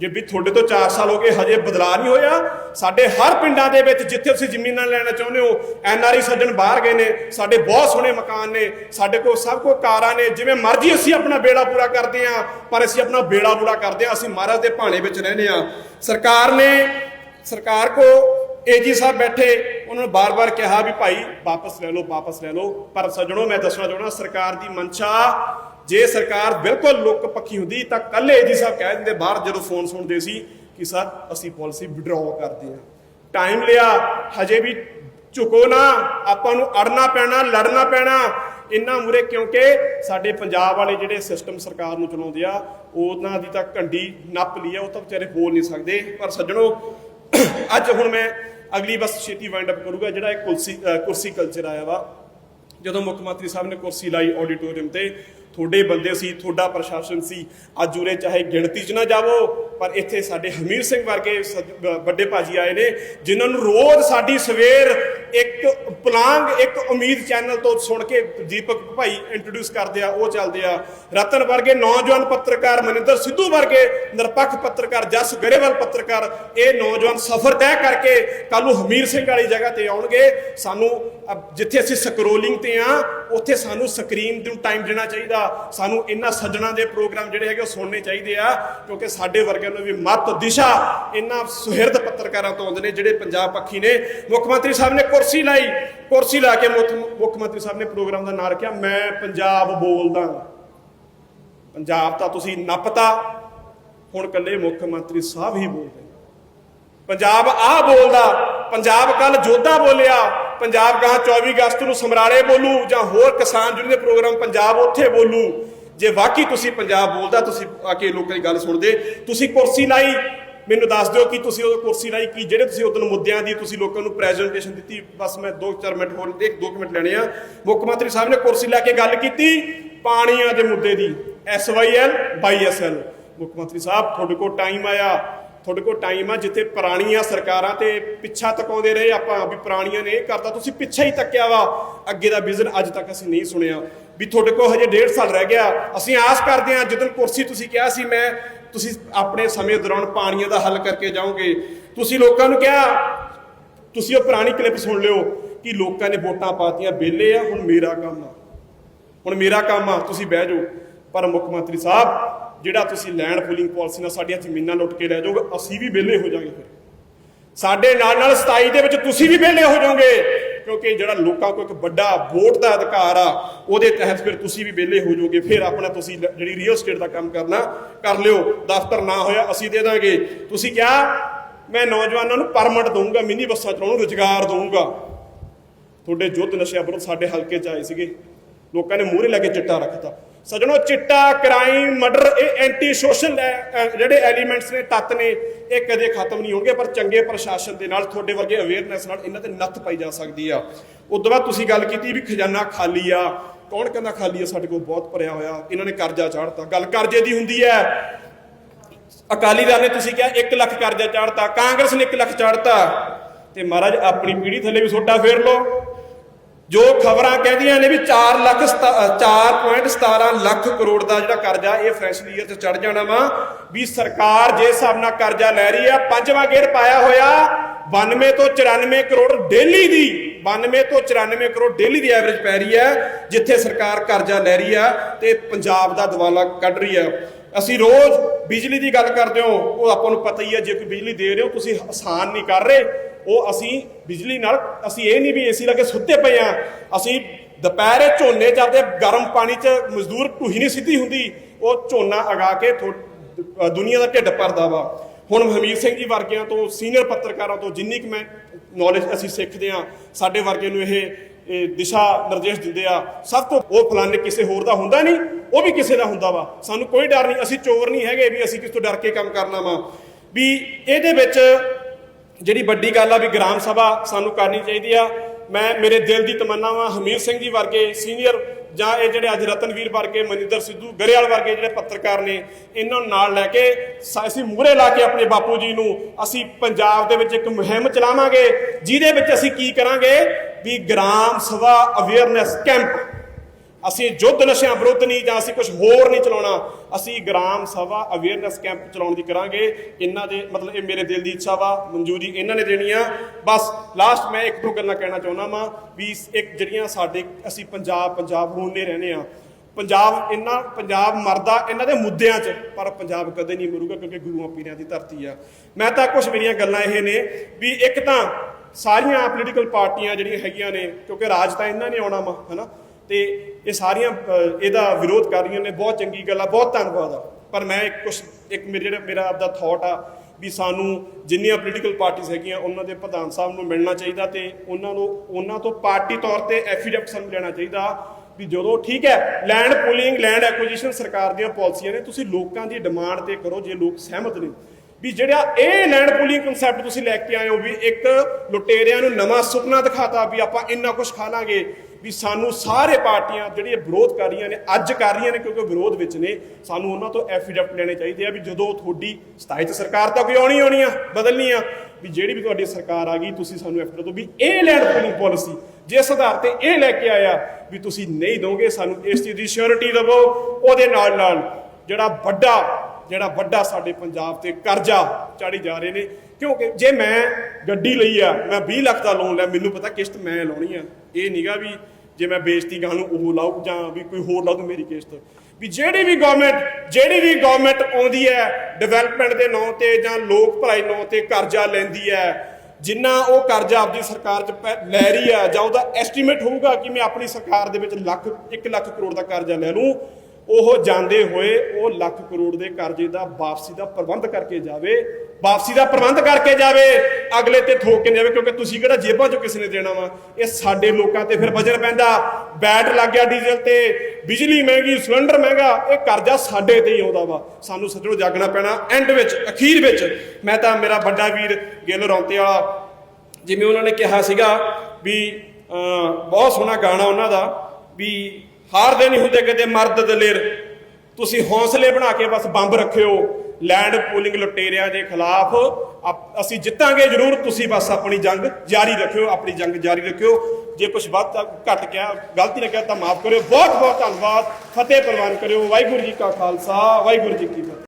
ਜੇ ਵੀ ਤੁਹਾਡੇ ਤੋਂ 4 ਸਾਲ ਹੋ ਗਏ, ਹਜੇ ਬਦਲਾਅ ਨਹੀਂ ਹੋਇਆ। ਸਾਡੇ ਹਰ ਪਿੰਡਾਂ ਦੇ ਵਿੱਚ ਜਿੱਥੇ ਤੁਸੀਂ ਜ਼ਮੀਨਾਂ ਲੈਣਾ ਚਾਹੁੰਦੇ ਹੋ, ਐਨ ਆਰ ਆਈ ਸੱਜਣ ਬਾਹਰ ਗਏ ਨੇ, ਸਾਡੇ ਬਹੁਤ ਸੋਹਣੇ ਮਕਾਨ ਨੇ, ਸਾਡੇ ਕੋਲ ਸਭ ਕੋ ਕਾਰਾਂ ਨੇ, ਜਿਵੇਂ ਮਰਜ਼ੀ ਅਸੀਂ ਆਪਣਾ ਬੇੜਾ ਪੂਰਾ ਕਰਦੇ ਆਂ ਪਰ ਅਸੀਂ ਆਪਣਾ ਬੇੜਾ ਪੂਰਾ ਕਰਦੇ ਆਂ ਅਸੀਂ ਮਹਾਰਾਜ ਦੇ ਭਾਣੇ ਵਿੱਚ ਰਹਿੰਦੇ ਆਂ ਸਰਕਾਰ ਨੇ, ਸਰਕਾਰ ਕੋ ਏਜੀ ਸਾਹਿਬ ਬੈਠੇ, ਉਹਨਾਂ ਨੂੰ ਬਾਰ-ਬਾਰ ਕਿਹਾ ਵੀ ਭਾਈ, ਵਾਪਸ ਲੈ ਲਓ, ਵਾਪਸ ਲੈ ਲਓ। ਪਰ ਸੱਜਣੋ, ਮੈਂ ਦੱਸਣਾ ਚਾਹੁੰਦਾ, ਸਰਕਾਰ ਦੀ ਮਨਸ਼ਾ ਜੇ ਸਰਕਾਰ ਬਿਲਕੁਲ ਲੁੱਕ ਪੱਖੀ ਹੁੰਦੀ ਤਾਂ ਕੱਲੇ ਜੀ ਸਾਹਿਬ ਕਹਿ ਦਿੰਦੇ, ਬਾਹਰ ਜਦੋਂ ਫੋਨ ਸੁਣਦੇ ਸੀ ਕਿ ਸਰ ਅਸੀਂ ਪਾਲਿਸੀ ਵਿਡਰਾਅ ਕਰਦੇ ਹਾਂ। ਟਾਈਮ ਲਿਆ, ਹਜੇ ਵੀ ਝੁਕੋ ਨਾ, ਆਪਾਂ ਨੂੰ ਅੜਨਾ ਪੈਣਾ, ਲੜਨਾ ਪੈਣਾ। ਇੰਨਾ ਮੂਰੇ ਕਿਉਂਕਿ ਸਾਡੇ ਪੰਜਾਬ ਵਾਲੇ ਜਿਹੜੇ ਸਿਸਟਮ ਸਰਕਾਰ ਨੂੰ ਚਲਾਉਂਦੇ ਆ, ਉਹਨਾਂ ਦੀ ਤਾਂ ਘੰਡੀ ਨੱਪ ਲਈ ਆ, ਉਹ ਤਾਂ ਵਿਚਾਰੇ ਬੋਲ ਨਹੀਂ ਸਕਦੇ। ਪਰ ਸੱਜਣੋ, ਅੱਜ ਹੁਣ ਮੈਂ ਅਗਲੀ ਬਸ ਛੇਤੀ ਵਾਈਂਡ ਅਪ ਕਰੂਗਾ, ਜਿਹੜਾ ਇਹ ਕੁਰਸੀ ਕੁਰਸੀ ਕਲਚਰ ਆਇਆ ਵਾ। ਜਦੋਂ ਮੁੱਖ ਮੰਤਰੀ ਸਾਹਿਬ ਨੇ ਕੁਰਸੀ ਲਾਈ ਆਡੀਟੋਰੀਅਮ ਤੇ ਤੁਹਾਡੇ ਬੰਦੇ ਸੀ ਤੁਹਾਡਾ ਪ੍ਰਸ਼ਾਸਨ ਸੀ ਅੱਜ ਉਰੇ ਚਾਹੇ ਗਿਣਤੀ 'ਚ ਨਾ ਜਾਵੋ ਪਰ ਇੱਥੇ ਸਾਡੇ ਹਮੀਰ ਸਿੰਘ ਵਰਗੇ ਸੱਜ- ਅ, ਵੱਡੇ ਭਾਜੀ ਆਏ ਨੇ ਜਿਨ੍ਹਾਂ ਨੂੰ ਰੋਜ਼ ਸਾਡੀ ਸਵੇਰ ਇੱਕ ਪਲਾਂਗ ਇੱਕ ਉਮੀਦ ਚੈਨਲ ਤੋਂ ਸੁਣ ਕੇ ਦੀਪਕ ਭਾਈ ਇੰਟਰੋਡਿਊਸ ਕਰਦੇ ਆ ਉਹ ਚੱਲਦੇ ਆ। ਰਤਨ ਵਰਗੇ ਨੌਜਵਾਨ ਪੱਤਰਕਾਰ ਮਨਿੰਦਰ ਸਿੱਧੂ ਵਰਗੇ ਨਿਰਪੱਖ ਪੱਤਰਕਾਰ ਜਸ ਗਰੇਵਾਲ ਪੱਤਰਕਾਰ ਇਹ ਨੌਜਵਾਨ ਸਫ਼ਰ ਤੈਅ ਕਰਕੇ ਕੱਲ ਨੂੰ ਹਮੀਰ ਸਿੰਘ ਵਾਲੀ ਜਗ੍ਹਾ ਤੇ ਆਉਣਗੇ। ਸਾਨੂੰ ਜਿੱਥੇ ਅਸੀਂ ਸਕਰੋਲਿੰਗ ਤੇ ਆ ਉੱਥੇ ਸਾਨੂੰ ਸਕਰੀਨ ਨੂੰ ਟਾਈਮ ਦੇਣਾ ਚਾਹੀਦਾ। ਸਾਨੂੰ ਇਹਨਾਂ ਸੱਜਣਾ ਦੇ ਪ੍ਰੋਗਰਾਮ ਜਿਹੜੇ ਹੈਗੇ ਉਹ ਸੁਣਨੇ ਚਾਹੀਦੇ ਆ, ਕਿਉਂਕਿ ਸਾਡੇ ਵਰਗਿਆਂ ਨੂੰ ਵੀ ਮਤ ਦਿਸ਼ਾ ਇਹਨਾਂ ਸੁਹਿਰਦ ਪੱਤਰਕਾਰਾਂ ਤੋਂ ਆਉਂਦੇ ਨੇ ਜਿਹੜੇ ਪੰਜਾਬ ਪੱਖੀ ਨੇ। ਮੁੱਖ ਮੰਤਰੀ ਸਾਹਿਬ ਨੇ ਕੁਰਸੀ ਲਾਈ, ਕੁਰਸੀ ਲਾ ਕੇ ਮੁੱਖ ਮੰਤਰੀ ਸਾਹਿਬ ਨੇ ਪ੍ਰੋਗਰਾਮ ਦਾ ਨਾਂ ਰੱਖਿਆ, ਮੈਂ ਪੰਜਾਬ ਬੋਲਦਾ ਪੰਜਾਬ ਤਾਂ ਤੁਸੀਂ ਨੱਪਤਾ, ਹੁਣ ਕੱਲੇ ਮੁੱਖ ਮੰਤਰੀ ਸਾਹਿਬ ਹੀ ਬੋਲਦੇ ਪੰਜਾਬ ਆ ਬੋਲਦਾ, ਪੰਜਾਬ ਕੱਲ ਜੋਧਾ ਬੋਲਿਆ ਪੰਜਾਬ ਗਾਂ 24 ਅਗਸਤ ਨੂੰ ਸਮਰਾਲੇ ਬੋਲੂ ਜਾਂ ਹੋਰ ਕਿਸਾਨ ਯੂਨੀਅਨ ਦੇ ਪ੍ਰੋਗਰਾਮ ਪੰਜਾਬ ਉੱਥੇ ਬੋਲੂ? ਜੇ ਵਾਕਈ ਤੁਸੀਂ ਪੰਜਾਬ ਬੋਲਦਾ, ਤੁਸੀਂ ਆ ਕੇ ਲੋਕਾਂ ਦੀ ਗੱਲ ਸੁਣਦੇ, ਤੁਸੀਂ ਕੁਰਸੀ ਲਾਈ, ਮੈਨੂੰ ਦੱਸ ਦਿਓ ਕਿ ਤੁਸੀਂ ਉਹ ਕੁਰਸੀ ਲਾਈ ਕੀ ਜਿਹੜੇ ਤੁਸੀਂ ਉਦੋਂ ਮੁੱਦਿਆਂ ਦੀ ਤੁਸੀਂ ਲੋਕਾਂ ਨੂੰ ਪ੍ਰੈਜੈਂਟੇਸ਼ਨ ਦਿੱਤੀ, ਬਸ ਮੈਂ 2-4 ਮਿੰਟ ਹੋਰ, ਇੱਕ 2 ਮਿੰਟ ਲੈਣੇ ਆ। ਮੁੱਖ ਮੰਤਰੀ ਸਾਹਿਬ ਨੇ ਕੁਰਸੀ ਲੈ ਕੇ ਗੱਲ ਕੀਤੀ ਪਾਣੀਆਂ ਦੇ ਮੁੱਦੇ ਦੀ ਐਸਵਾਈਐਲ ਬਾਈਐਸਐਲ ਮੁੱਖ ਮੰਤਰੀ ਸਾਹਿਬ, ਤੁਹਾਡੇ ਕੋਲ ਟਾਈਮ ਆਇਆ। ਤੁਹਾਡੇ ਕੋਲ ਟਾਈਮ ਆ, ਜਿੱਥੇ ਪੁਰਾਣੀਆਂ ਸਰਕਾਰਾਂ ਤੇ ਪਿੱਛਾ ਤਕਾਉਂਦੇ ਰਹੇ, ਆਪਾਂ ਵੀ ਪੁਰਾਣੀਆਂ ਨੇ ਇਹ ਕਰਤਾ। ਤੁਸੀਂ ਪਿੱਛੇ ਹੀ ਤੱਕਿਆ ਵਾ। ਅੱਗੇ ਦਾ ਵਿਜ਼ਨ ਅੱਜ ਤੱਕ ਅਸੀਂ ਨਹੀਂ ਸੁਣਿਆ। ਵੀ ਤੁਹਾਡੇ ਕੋਲ ਹਜੇ ਡੇਢ ਸਾਲ ਰਹਿ ਗਿਆ। ਅਸੀਂ ਆਸ ਕਰਦੇ ਹਾਂ, ਜਦੋਂ ਕੁਰਸੀ ਤੁਸੀਂ ਕਿਹਾ ਸੀ, ਮੈਂ ਤੁਸੀਂ ਆਪਣੇ ਸਮੇਂ ਦੌਰਾਨ ਪਾਣੀਆਂ ਦਾ ਹੱਲ ਕਰਕੇ ਜਾਓਗੇ। ਤੁਸੀਂ ਲੋਕਾਂ ਨੂੰ ਕਿਹਾ, ਤੁਸੀਂ ਉਹ ਪੁਰਾਣੀ ਕਲਿੱਪ ਸੁਣ ਲਿਓ ਕਿ ਲੋਕਾਂ ਨੇ ਵੋਟਾਂ ਪਾਤੀਆਂ ਬੇਲੇ ਆ, ਹੁਣ ਮੇਰਾ ਕੰਮ ਆ। ਹੁਣ ਮੇਰਾ ਕੰਮ ਆ, ਤੁਸੀਂ ਬਹਿ ਜਾਓ। ਪਰ ਮੁੱਖ ਮੰਤਰੀ ਸਾਹਿਬ ਜਿਹੜਾ ਤੁਸੀਂ ਲੈਂਡ ਪੂਲਿੰਗ ਪਾਲਿਸੀ ਨਾਲ ਸਾਡੀਆਂ ਜ਼ਮੀਨਾਂ ਲੁੱਟ ਕੇ ਲੈ ਜਾਓਗੇ, ਅਸੀਂ ਵੀ ਵਿਹਲੇ ਹੋ ਜਾਾਂਗੇ ਫਿਰ। ਸਾਡੇ ਨਾਲ ਨਾਲ 27 ਦੇ ਵਿੱਚ ਤੁਸੀਂ ਵੀ ਵਿਹਲੇ ਹੋ ਜਾਓਗੇ, ਕਿਉਂਕਿ ਜਿਹੜਾ ਲੋਕਾਂ ਕੋਲ ਇੱਕ ਵੱਡਾ ਵੋਟ ਦਾ ਅਧਿਕਾਰ ਆ, ਉਹਦੇ ਤਹਿਤ ਫਿਰ ਤੁਸੀਂ ਵੀ ਵਿਹਲੇ ਹੋ ਜਾਓਗੇ। ਫਿਰ ਆਪਣਾ ਤੁਸੀਂ ਜਿਹੜੀ ਰੀਅਲ ਸਟੇਟ ਦਾ ਕੰਮ ਕਰਨਾ, ਕਰ ਲਿਓ। ਦਫ਼ਤਰ ਨਾ ਹੋਇਆ, ਅਸੀਂ ਦੇ ਦਾਂਗੇ। ਤੁਸੀਂ ਕਿਹਾ, ਮੈਂ ਨੌਜਵਾਨਾਂ ਨੂੰ ਪਰਮਿਟ ਦਊਂਗਾ, ਮਿੰਨੀ ਬੱਸਾਂ ਚਲਾਉਣ ਨੂੰ ਰੁਜ਼ਗਾਰ ਦਊਂਗਾ। ਤੁਹਾਡੇ ਯੁੱਧ ਨਸ਼ਿਆਂ ਵਿਰੁੱਧ ਸਾਡੇ ਹਲਕੇ 'ਚ ਆਏ ਸੀਗੇ। ਲੋਕਾਂ ਨੇ ਮੂਹਰੇ ਲੈ ਕੇ ਚਿੱਟਾ ਰੱਖਤਾ। ਸਜਣੋ, ਚਿੱਟਾ ਕ੍ਰਾਈਮ ਮਰਡਰ ਇਹ ਐਂਟੀ ਸੋਸ਼ਲ ਜਿਹੜੇ ਐਲੀਮੈਂਟਸ ਨੇ, ਤੱਤ ਨੇ, ਇਹ ਕਦੇ ਖਤਮ ਨਹੀਂ ਹੋਣਗੇ, ਪਰ ਚੰਗੇ ਪ੍ਰਸ਼ਾਸਨ ਦੇ ਨਾਲ, ਤੁਹਾਡੇ ਵਰਗੇ ਅਵੇਅਰਨੈਸ ਨਾਲ ਇਹਨਾਂ ਤੇ ਨੱਥ ਪਾਈ ਜਾ ਸਕਦੀ ਆ। ਉਸ ਤੋਂ ਬਾਅਦ ਤੁਸੀਂ ਗੱਲ ਕੀਤੀ ਵੀ ਖਜ਼ਾਨਾ ਖਾਲੀ ਆ। ਕੌਣ ਕਹਿੰਦਾ ਖਾਲੀ ਆ? ਸਾਡੇ ਕੋਲ ਬਹੁਤ ਭਰਿਆ ਹੋਇਆ। ਇਹਨਾਂ ਨੇ ਕਰਜ਼ਾ ਚਾੜਤਾ। ਗੱਲ ਕਰਜ਼ੇ ਦੀ ਹੁੰਦੀ ਹੈ। ਅਕਾਲੀ ਦਲ ਨੇ ਤੁਸੀਂ ਕਿਹਾ 1 ਲੱਖ ਕਰਜ਼ਾ ਚਾੜਤਾ। ਕਾਂਗਰਸ ਨੇ 1 ਲੱਖ ਚਾੜਤਾ। ਤੇ ਮਹਾਰਾਜ, ਆਪਣੀ ਪੀੜ੍ਹੀ ਥੱਲੇ ਵੀ ਸੋਟਾ ਫੇਰ ਲਓ। ਜੋ ਖਬਰਾਂ ਕਹਿੰਦੀਆਂ ਨੇ ਵੀ 4 ਲੱਖ 4.17 ਲੱਖ ਕਰੋੜ ਦਾ ਜਿਹੜਾ ਕਰਜ਼ਾ ਇਹ ਫਾਈਨੈਂਸ਼ੀਅਲ ਈਅਰ 'ਚ ਚੜ ਜਾਣਾ ਵਾ, ਵੀ ਸਰਕਾਰ ਜੇ ਹਿਸਾਬ ਨਾਲ ਕਰਜ਼ਾ ਲੈ ਰਹੀ ਆ, ਪੰਜਵਾਂ ਗੇੜ ਪਾਇਆ ਹੋਇਆ 92 ਤੋਂ 94 ਕਰੋੜ ਡੇਲੀ ਦੀ 92 ਤੋਂ 94 ਕਰੋੜ ਡੇਲੀ ਦੀ ਐਵਰੇਜ ਪੈ ਰਹੀ ਹੈ, ਜਿੱਥੇ ਸਰਕਾਰ ਕਰਜ਼ਾ ਲੈ ਰਹੀ ਆ ਤੇ ਪੰਜਾਬ ਦਾ ਦਿਵਾਲਾ ਕੱਢ ਰਹੀ ਆ। ਅਸੀਂ ਰੋਜ਼ ਬਿਜਲੀ ਦੀ ਗੱਲ ਕਰਦੇ ਹਾਂ, ਉਹ ਆਪਾਂ ਨੂੰ ਪਤਾ ਹੀ ਹੈ, ਜੇ ਕੋਈ ਬਿਜਲੀ ਦੇ ਰਹੇ ਹੋ, ਤੁਸੀਂ ਆਸਾਨ ਨਹੀਂ ਕਰ ਰਹੇ। ਉਹ ਅਸੀਂ ਬਿਜਲੀ ਨਾਲ, ਅਸੀਂ ਇਹ ਨਹੀਂ ਵੀ ਏਸੀ ਲਾ ਕੇ ਸੁੱਤੇ ਪਏ ਆ ਅਸੀਂ ਦੁਪਹਿਰੇ ਝੋਨੇ ਜਾਂਦੇ, ਗਰਮ ਪਾਣੀ 'ਚ ਮਜ਼ਦੂਰ ਢੂਹੀ ਨਹੀਂ ਸਿੱਧੀ ਹੁੰਦੀ। ਉਹ ਝੋਨਾ ਅਗਾ ਕੇ ਥੋ- ਦੁਨੀਆ ਦਾ ਢਿੱਡ ਭਰਦਾ ਵਾ। ਹੁਣ ਹਮੀਰ ਸਿੰਘ ਜੀ ਵਰਗਿਆਂ ਤੋਂ, ਸੀਨੀਅਰ ਪੱਤਰਕਾਰਾਂ ਤੋਂ ਜਿੰਨੀ ਕੁ ਮੈਂ ਨੌਲੇਜ ਅਸੀਂ ਸਿੱਖਦੇ ਆ ਸਾਡੇ ਵਰਗੇ ਨੂੰ ਇਹ ਦਿਸ਼ਾ ਨਿਰਦੇਸ਼ ਦਿੰਦੇ ਆ, ਸਭ ਤੋਂ ਉਹ ਫਲਾਣੇ ਕਿਸੇ ਹੋਰ ਦਾ ਹੁੰਦਾ ਨਹੀਂ। ਉਹ ਵੀ ਕਿਸੇ ਦਾ ਹੁੰਦਾ ਵਾ। ਸਾਨੂੰ ਕੋਈ ਡਰ ਨਹੀਂ। ਅਸੀਂ ਚੋਰ ਨਹੀਂ ਹੈਗੇ ਵੀ ਅਸੀਂ ਕਿਸ ਤੋਂ ਡਰ ਕੇ ਕੰਮ ਕਰਨਾ ਵਾ। ਵੀ ਇਹਦੇ ਵਿੱਚ ਜਿਹੜੀ ਵੱਡੀ ਗੱਲ ਆ ਵੀ ਗ੍ਰਾਮ ਸਭਾ ਸਾਨੂੰ ਕਰਨੀ ਚਾਹੀਦੀ ਆ। ਮੈਂ, ਮੇਰੇ ਦਿਲ ਦੀ ਤਮੰਨਾ ਵਾ ਹਮੀਰ ਸਿੰਘ ਜੀ ਵਰਗੇ ਸੀਨੀਅਰ ਜਾਂ ਇਹ ਜਿਹੜੇ ਅੱਜ ਰਤਨਵੀਰ ਵਰਗੇ, ਮਨਿੰਦਰ ਸਿੱਧੂ ਗਰੇਵਾਲ ਵਰਗੇ ਜਿਹੜੇ ਪੱਤਰਕਾਰ ਨੇ, ਇਹਨਾਂ ਨੂੰ ਨਾਲ ਲੈ ਕੇ ਸ- ਅਸੀਂ ਮੂਹਰੇ ਲਾ ਕੇ ਆਪਣੇ ਬਾਪੂ ਜੀ ਨੂੰ ਅਸੀਂ ਪੰਜਾਬ ਦੇ ਵਿੱਚ ਇੱਕ ਮੁਹਿੰਮ ਚਲਾਵਾਂਗੇ, ਜਿਹਦੇ ਵਿੱਚ ਅਸੀਂ ਕੀ ਕਰਾਂਗੇ? ਵੀ ਗ੍ਰਾਮ ਸਭਾ ਅਵੇਅਰਨੈਸ ਕੈਂਪ ਅਸੀਂ ਜੁੱਧ ਨਸ਼ਿਆਂ ਵਿਰੁੱਧ ਨਹੀਂ ਜਾਂ ਅਸੀਂ ਕੁਝ ਹੋਰ ਨਹੀਂ ਚਲਾਉਣਾ, ਅਸੀਂ ਗ੍ਰਾਮ ਸਭਾ ਅਵੇਅਰਨੈਸ ਕੈਂਪ ਚਲਾਉਣ ਦੀ ਕਰਾਂਗੇ। ਇਹਨਾਂ ਦੇ ਮਤਲਬ ਇਹ ਮੇਰੇ ਦਿਲ ਦੀ ਇੱਛਾ ਵਾ ਮਨਜ਼ੂਰੀ ਇਹਨਾਂ ਨੇ ਦੇਣੀ ਆ ਬਸ ਲਾਸਟ ਮੈਂ ਇੱਕ ਦੋ ਗੱਲਾਂ ਕਹਿਣਾ ਚਾਹੁੰਦਾ ਵਾਂ ਵੀ ਇੱਕ ਜਿਹੜੀਆਂ ਸਾਡੇ ਅਸੀਂ ਪੰਜਾਬ ਪੰਜਾਬ ਰੋਂਦੇ ਰਹਿੰਦੇ ਆ ਪੰਜਾਬ ਇਹਨਾਂ ਪੰਜਾਬ ਮਰਦਾ ਇਹਨਾਂ ਦੇ ਮੁੱਦਿਆਂ 'ਚ, ਪਰ ਪੰਜਾਬ ਕਦੇ ਨਹੀਂ ਮਰੂਗਾ ਕਿਉਂਕਿ ਗੁਰੂਆਂ ਪੀਰਾਂ ਦੀ ਧਰਤੀ ਆ। ਮੈਂ ਤਾਂ ਕੁਝ ਮੇਰੀਆਂ ਗੱਲਾਂ ਇਹ ਨੇ ਵੀ ਇੱਕ ਤਾਂ ਸਾਰੀਆਂ ਪੋਲੀਟੀਕਲ ਪਾਰਟੀਆਂ ਜਿਹੜੀਆਂ ਹੈਗੀਆਂ ਨੇ, ਕਿਉਂਕਿ ਰਾਜ ਤਾਂ ਇਹਨਾਂ ਨੇ ਆਉਣਾ ਵਾ, ਹਨਾ? ਤੇ ਇਹ ਸਾਰੀਆਂ ਇਹਦਾ ਵਿਰੋਧ ਕਰ ਰਹੀਆਂ ਨੇ। ਬਹੁਤ ਚੰਗੀ ਗੱਲ ਆ, ਬਹੁਤ ਧੰਨਵਾਦ ਆ। ਪਰ ਮੈਂ ਇੱਕ ਕੁਝ ਇੱਕ ਮੇਰੇ ਜਿਹੜਾ, ਮੇਰਾ ਆਪਦਾ ਥਾਟ ਆ ਵੀ ਸਾਨੂੰ ਜਿੰਨੀਆਂ ਪੋਲੀਟੀਕਲ ਪਾਰਟੀਆਂ ਹੈਗੀਆਂ, ਉਹਨਾਂ ਦੇ ਪ੍ਰਧਾਨ ਸਾਹਿਬ ਨੂੰ ਮਿਲਣਾ ਚਾਹੀਦਾ ਤੇ ਉਹਨਾਂ ਨੂੰ, ਉਹਨਾਂ ਤੋਂ ਪਾਰਟੀ ਤੌਰ ਤੇ ਐਫੀਡੈਵਿਟ ਸਾਨੂੰ ਲੈਣਾ ਚਾਹੀਦਾ ਵੀ ਜਦੋਂ ਠੀਕ ਹੈ ਲੈਂਡ ਪੂਲਿੰਗ ਲੈਂਡ ਐਕੁਜੀਸ਼ਨ ਸਰਕਾਰ ਦੀਆਂ ਪਾਲਿਸੀਆਂ ਨੇ, ਤੁਸੀਂ ਲੋਕਾਂ ਦੀ ਡਿਮਾਂਡ ਤੇ ਕਰੋ, ਜੇ ਲੋਕ ਸਹਿਮਤ ਨੇ। ਵੀ ਜਿਹੜਾ ਇਹ ਲੈਂਡ ਪੂਲਿੰਗ ਕਨਸੈਪਟ ਤੁਸੀਂ ਲੈ ਕੇ ਆਏ ਹੋ ਵੀ ਇੱਕ ਲੁਟੇਰਿਆਂ ਨੂੰ ਨਵਾਂ ਸੁਪਨਾ ਦਿਖਾਤਾ ਵੀ ਆਪਾਂ ਇੰਨਾ ਕੁਝ ਖਾ ਲਾਂਗੇ ਵੀ ਸਾਨੂੰ ਸਾਰੇ ਪਾਰਟੀਆਂ ਜਿਹੜੀਆਂ ਵਿਰੋਧ ਕਰ ਰਹੀਆਂ ਨੇ, ਅੱਜ ਕਰ ਰਹੀਆਂ ਨੇ, ਕਿਉਂਕਿ ਵਿਰੋਧ ਵਿੱਚ ਨੇ, ਸਾਨੂੰ ਉਹਨਾਂ ਤੋਂ ਐਫੀਡੈਵਿਟ ਲੈਣੇ ਚਾਹੀਦੇ ਆ ਵੀ ਜਦੋਂ ਤੁਹਾਡੀ ਸਥਾਈ ਤੇ ਸਰਕਾਰ ਤਾਂ ਕੋਈ ਆਉਣੀ ਆਉਣੀ ਆ ਬਦਲਣੀ ਆ ਵੀ ਜਿਹੜੀ ਵੀ ਤੁਹਾਡੀ ਸਰਕਾਰ ਆ ਗਈ, ਤੁਸੀਂ ਸਾਨੂੰ ਐਫੀਡੈਵਿਟ ਦਿਓ ਵੀ ਇਹ ਲੈਂਡ ਪੂਲਿੰਗ ਪਾਲਿਸੀ ਜਿਸ ਆਧਾਰ ਤੇ ਇਹ ਲੈ ਕੇ ਆਇਆ ਵੀ ਤੁਸੀਂ ਨਹੀਂ ਦੋਗੇ, ਸਾਨੂੰ ਇਸ ਚੀਜ਼ ਦੀ ਸ਼ੋਰਿਟੀ ਦਿਵੋ, ਉਹਦੇ ਨਾਲ ਨਾਲ ਜਿਹੜਾ ਵੱਡਾ ਜਿਹੜਾ ਵੱਡਾ ਸਾਡੇ ਪੰਜਾਬ ਤੇ ਕਰਜ਼ਾ ਚਾੜੀ ਜਾ ਰਹੇ ਨੇ। ਕਿਉਂਕਿ ਜੇ ਮੈਂ ਗੱਡੀ ਲਈ ਆ, ਮੈਂ 20 ਲੱਖ ਦਾ ਲੋਨ ਲਿਆ, ਮੈਨੂੰ ਪਤਾ ਕਿਸ਼ਤ ਮੈਂ ਲਾਉਣੀ ਆ। ਇਹ ਨਹੀਂਗਾ ਵੀ ਜੇ ਮੈਂ ਬੇਇੱਜ਼ਤੀ ਗਾਂ ਨੂੰ ਉਹ ਲਾਉ ਜਾਂ ਵੀ ਕੋਈ ਹੋਰ ਲਾ ਮੇਰੀ ਕਿਸ਼ਤ। ਵੀ ਜਿਹੜੀ ਵੀ ਗਵਰਨਮੈਂਟ ਜਿਹੜੀ ਵੀ ਗਵਰਨਮੈਂਟ ਆਉਂਦੀ ਹੈ ਡਿਵੈਲਪਮੈਂਟ ਦੇ ਨਾਂ ਤੇ ਜਾਂ ਲੋਕ ਭਲਾਈ ਨਾਂ ਤੇ ਕਰਜ਼ਾ ਲੈਂਦੀ ਹੈ, ਜਿੰਨਾ ਉਹ ਕਰਜ਼ਾ ਆਪਦੀ ਸਰਕਾਰ 'ਚ ਪੈ- ਲੈ ਰਹੀ ਆ ਜਾਂ ਉਹਦਾ ਐਸਟੀਮੇਟ ਹੋਊਗਾ ਕਿ ਮੈਂ ਆਪਣੀ ਸਰਕਾਰ ਦੇ ਵਿੱਚ ਲੱਖ 1 ਲੱਖ ਕਰੋੜ ਦਾ ਕਰਜ਼ਾ ਲੈ ਲੂੰ ਉਹ ਜਾਂਦੇ ਹੋਏ ਉਹ ਲੱਖ ਕਰੋੜ ਦੇ ਕਰਜ਼ੇ ਦਾ ਵਾਪਸੀ ਦਾ ਪ੍ਰਬੰਧ ਕਰਕੇ ਜਾਵੇ, ਵਾਪਸੀ ਦਾ ਪ੍ਰਬੰਧ ਕਰਕੇ ਜਾਵੇ, ਅਗਲੇ ਤੇ ਥੋਕ ਕੇ ਜਾਵੇ ਕਿਉਂਕਿ ਤੁਸੀਂ ਕਿਹੜਾ ਜੇਬਾਂ 'ਚੋਂ ਕਿਸੇ ਨੇ ਦੇਣਾ ਵਾ? ਇਹ ਸਾਡੇ ਲੋਕਾਂ ਤੇ ਫਿਰ ਵਜਨ ਪੈਂਦਾ। ਬੈਟ ਲੱਗ ਗਿਆ ਡੀਜ਼ਲ ਤੇ, ਬਿਜਲੀ ਮਹਿੰਗੀ, ਸਿਲੰਡਰ ਮਹਿੰਗਾ, ਇਹ ਕਰਜ਼ਾ ਸਾਡੇ ਤੇ ਹੀ ਆਉਂਦਾ ਵਾ। ਸਾਨੂੰ ਸੱਜਣੋ ਜਾਗਣਾ ਪੈਣਾ ਐਂਡ ਵਿੱਚ, ਅਖੀਰ ਵਿੱਚ। ਮੈਂ ਤਾਂ ਮੇਰਾ ਵੱਡਾ ਵੀਰ ਗਿੱਲ ਰੌਂਤੇ ਵਾਲਾ, ਜਿਵੇਂ ਉਹਨਾਂ ਨੇ ਕਿਹਾ ਸੀਗਾ ਵੀ ਬਹੁਤ ਸੋਹਣਾ ਗਾਣਾ ਉਹਨਾਂ ਦਾ, ਵੀ ਹਾਰਦੇ ਨਹੀਂ ਹੁੰਦੇ ਕਦੇ ਮਰਦ ਦਲੇਰ ਤੁਸੀਂ ਹੌਸਲੇ ਬਣਾ ਕੇ ਬਸ ਬੰਬ ਰੱਖਿਓ। ਲੈਂਡ ਪੂਲਿੰਗ ਲੁਟੇਰਿਆਂ ਦੇ ਖਿਲਾਫ ਆਪ- ਅਸੀਂ ਜਿੱਤਾਂਗੇ ਜ਼ਰੂਰ। ਤੁਸੀਂ ਬਸ ਆਪਣੀ ਜੰਗ ਜਾਰੀ ਰੱਖਿਓ, ਆਪਣੀ ਜੰਗ ਜਾਰੀ ਰੱਖਿਓ। ਜੇ ਕੁਝ ਵੱਧ ਘਟ ਗਿਆ ਗਲਤੀ ਲੱਗਿਆ ਤਾਂ ਮਾਫ ਕਰਿਓ। ਬਹੁਤ ਬਹੁਤ ਧੰਨਵਾਦ। ਫਤਿਹ ਪ੍ਰਵਾਨ ਕਰਿਓ। ਵਾਹਿਗੁਰੂ ਜੀ ਕਾ ਖਾਲਸਾ, ਵਾਹਿਗੁਰੂ ਜੀ ਕੀ ਫਤਿਹ।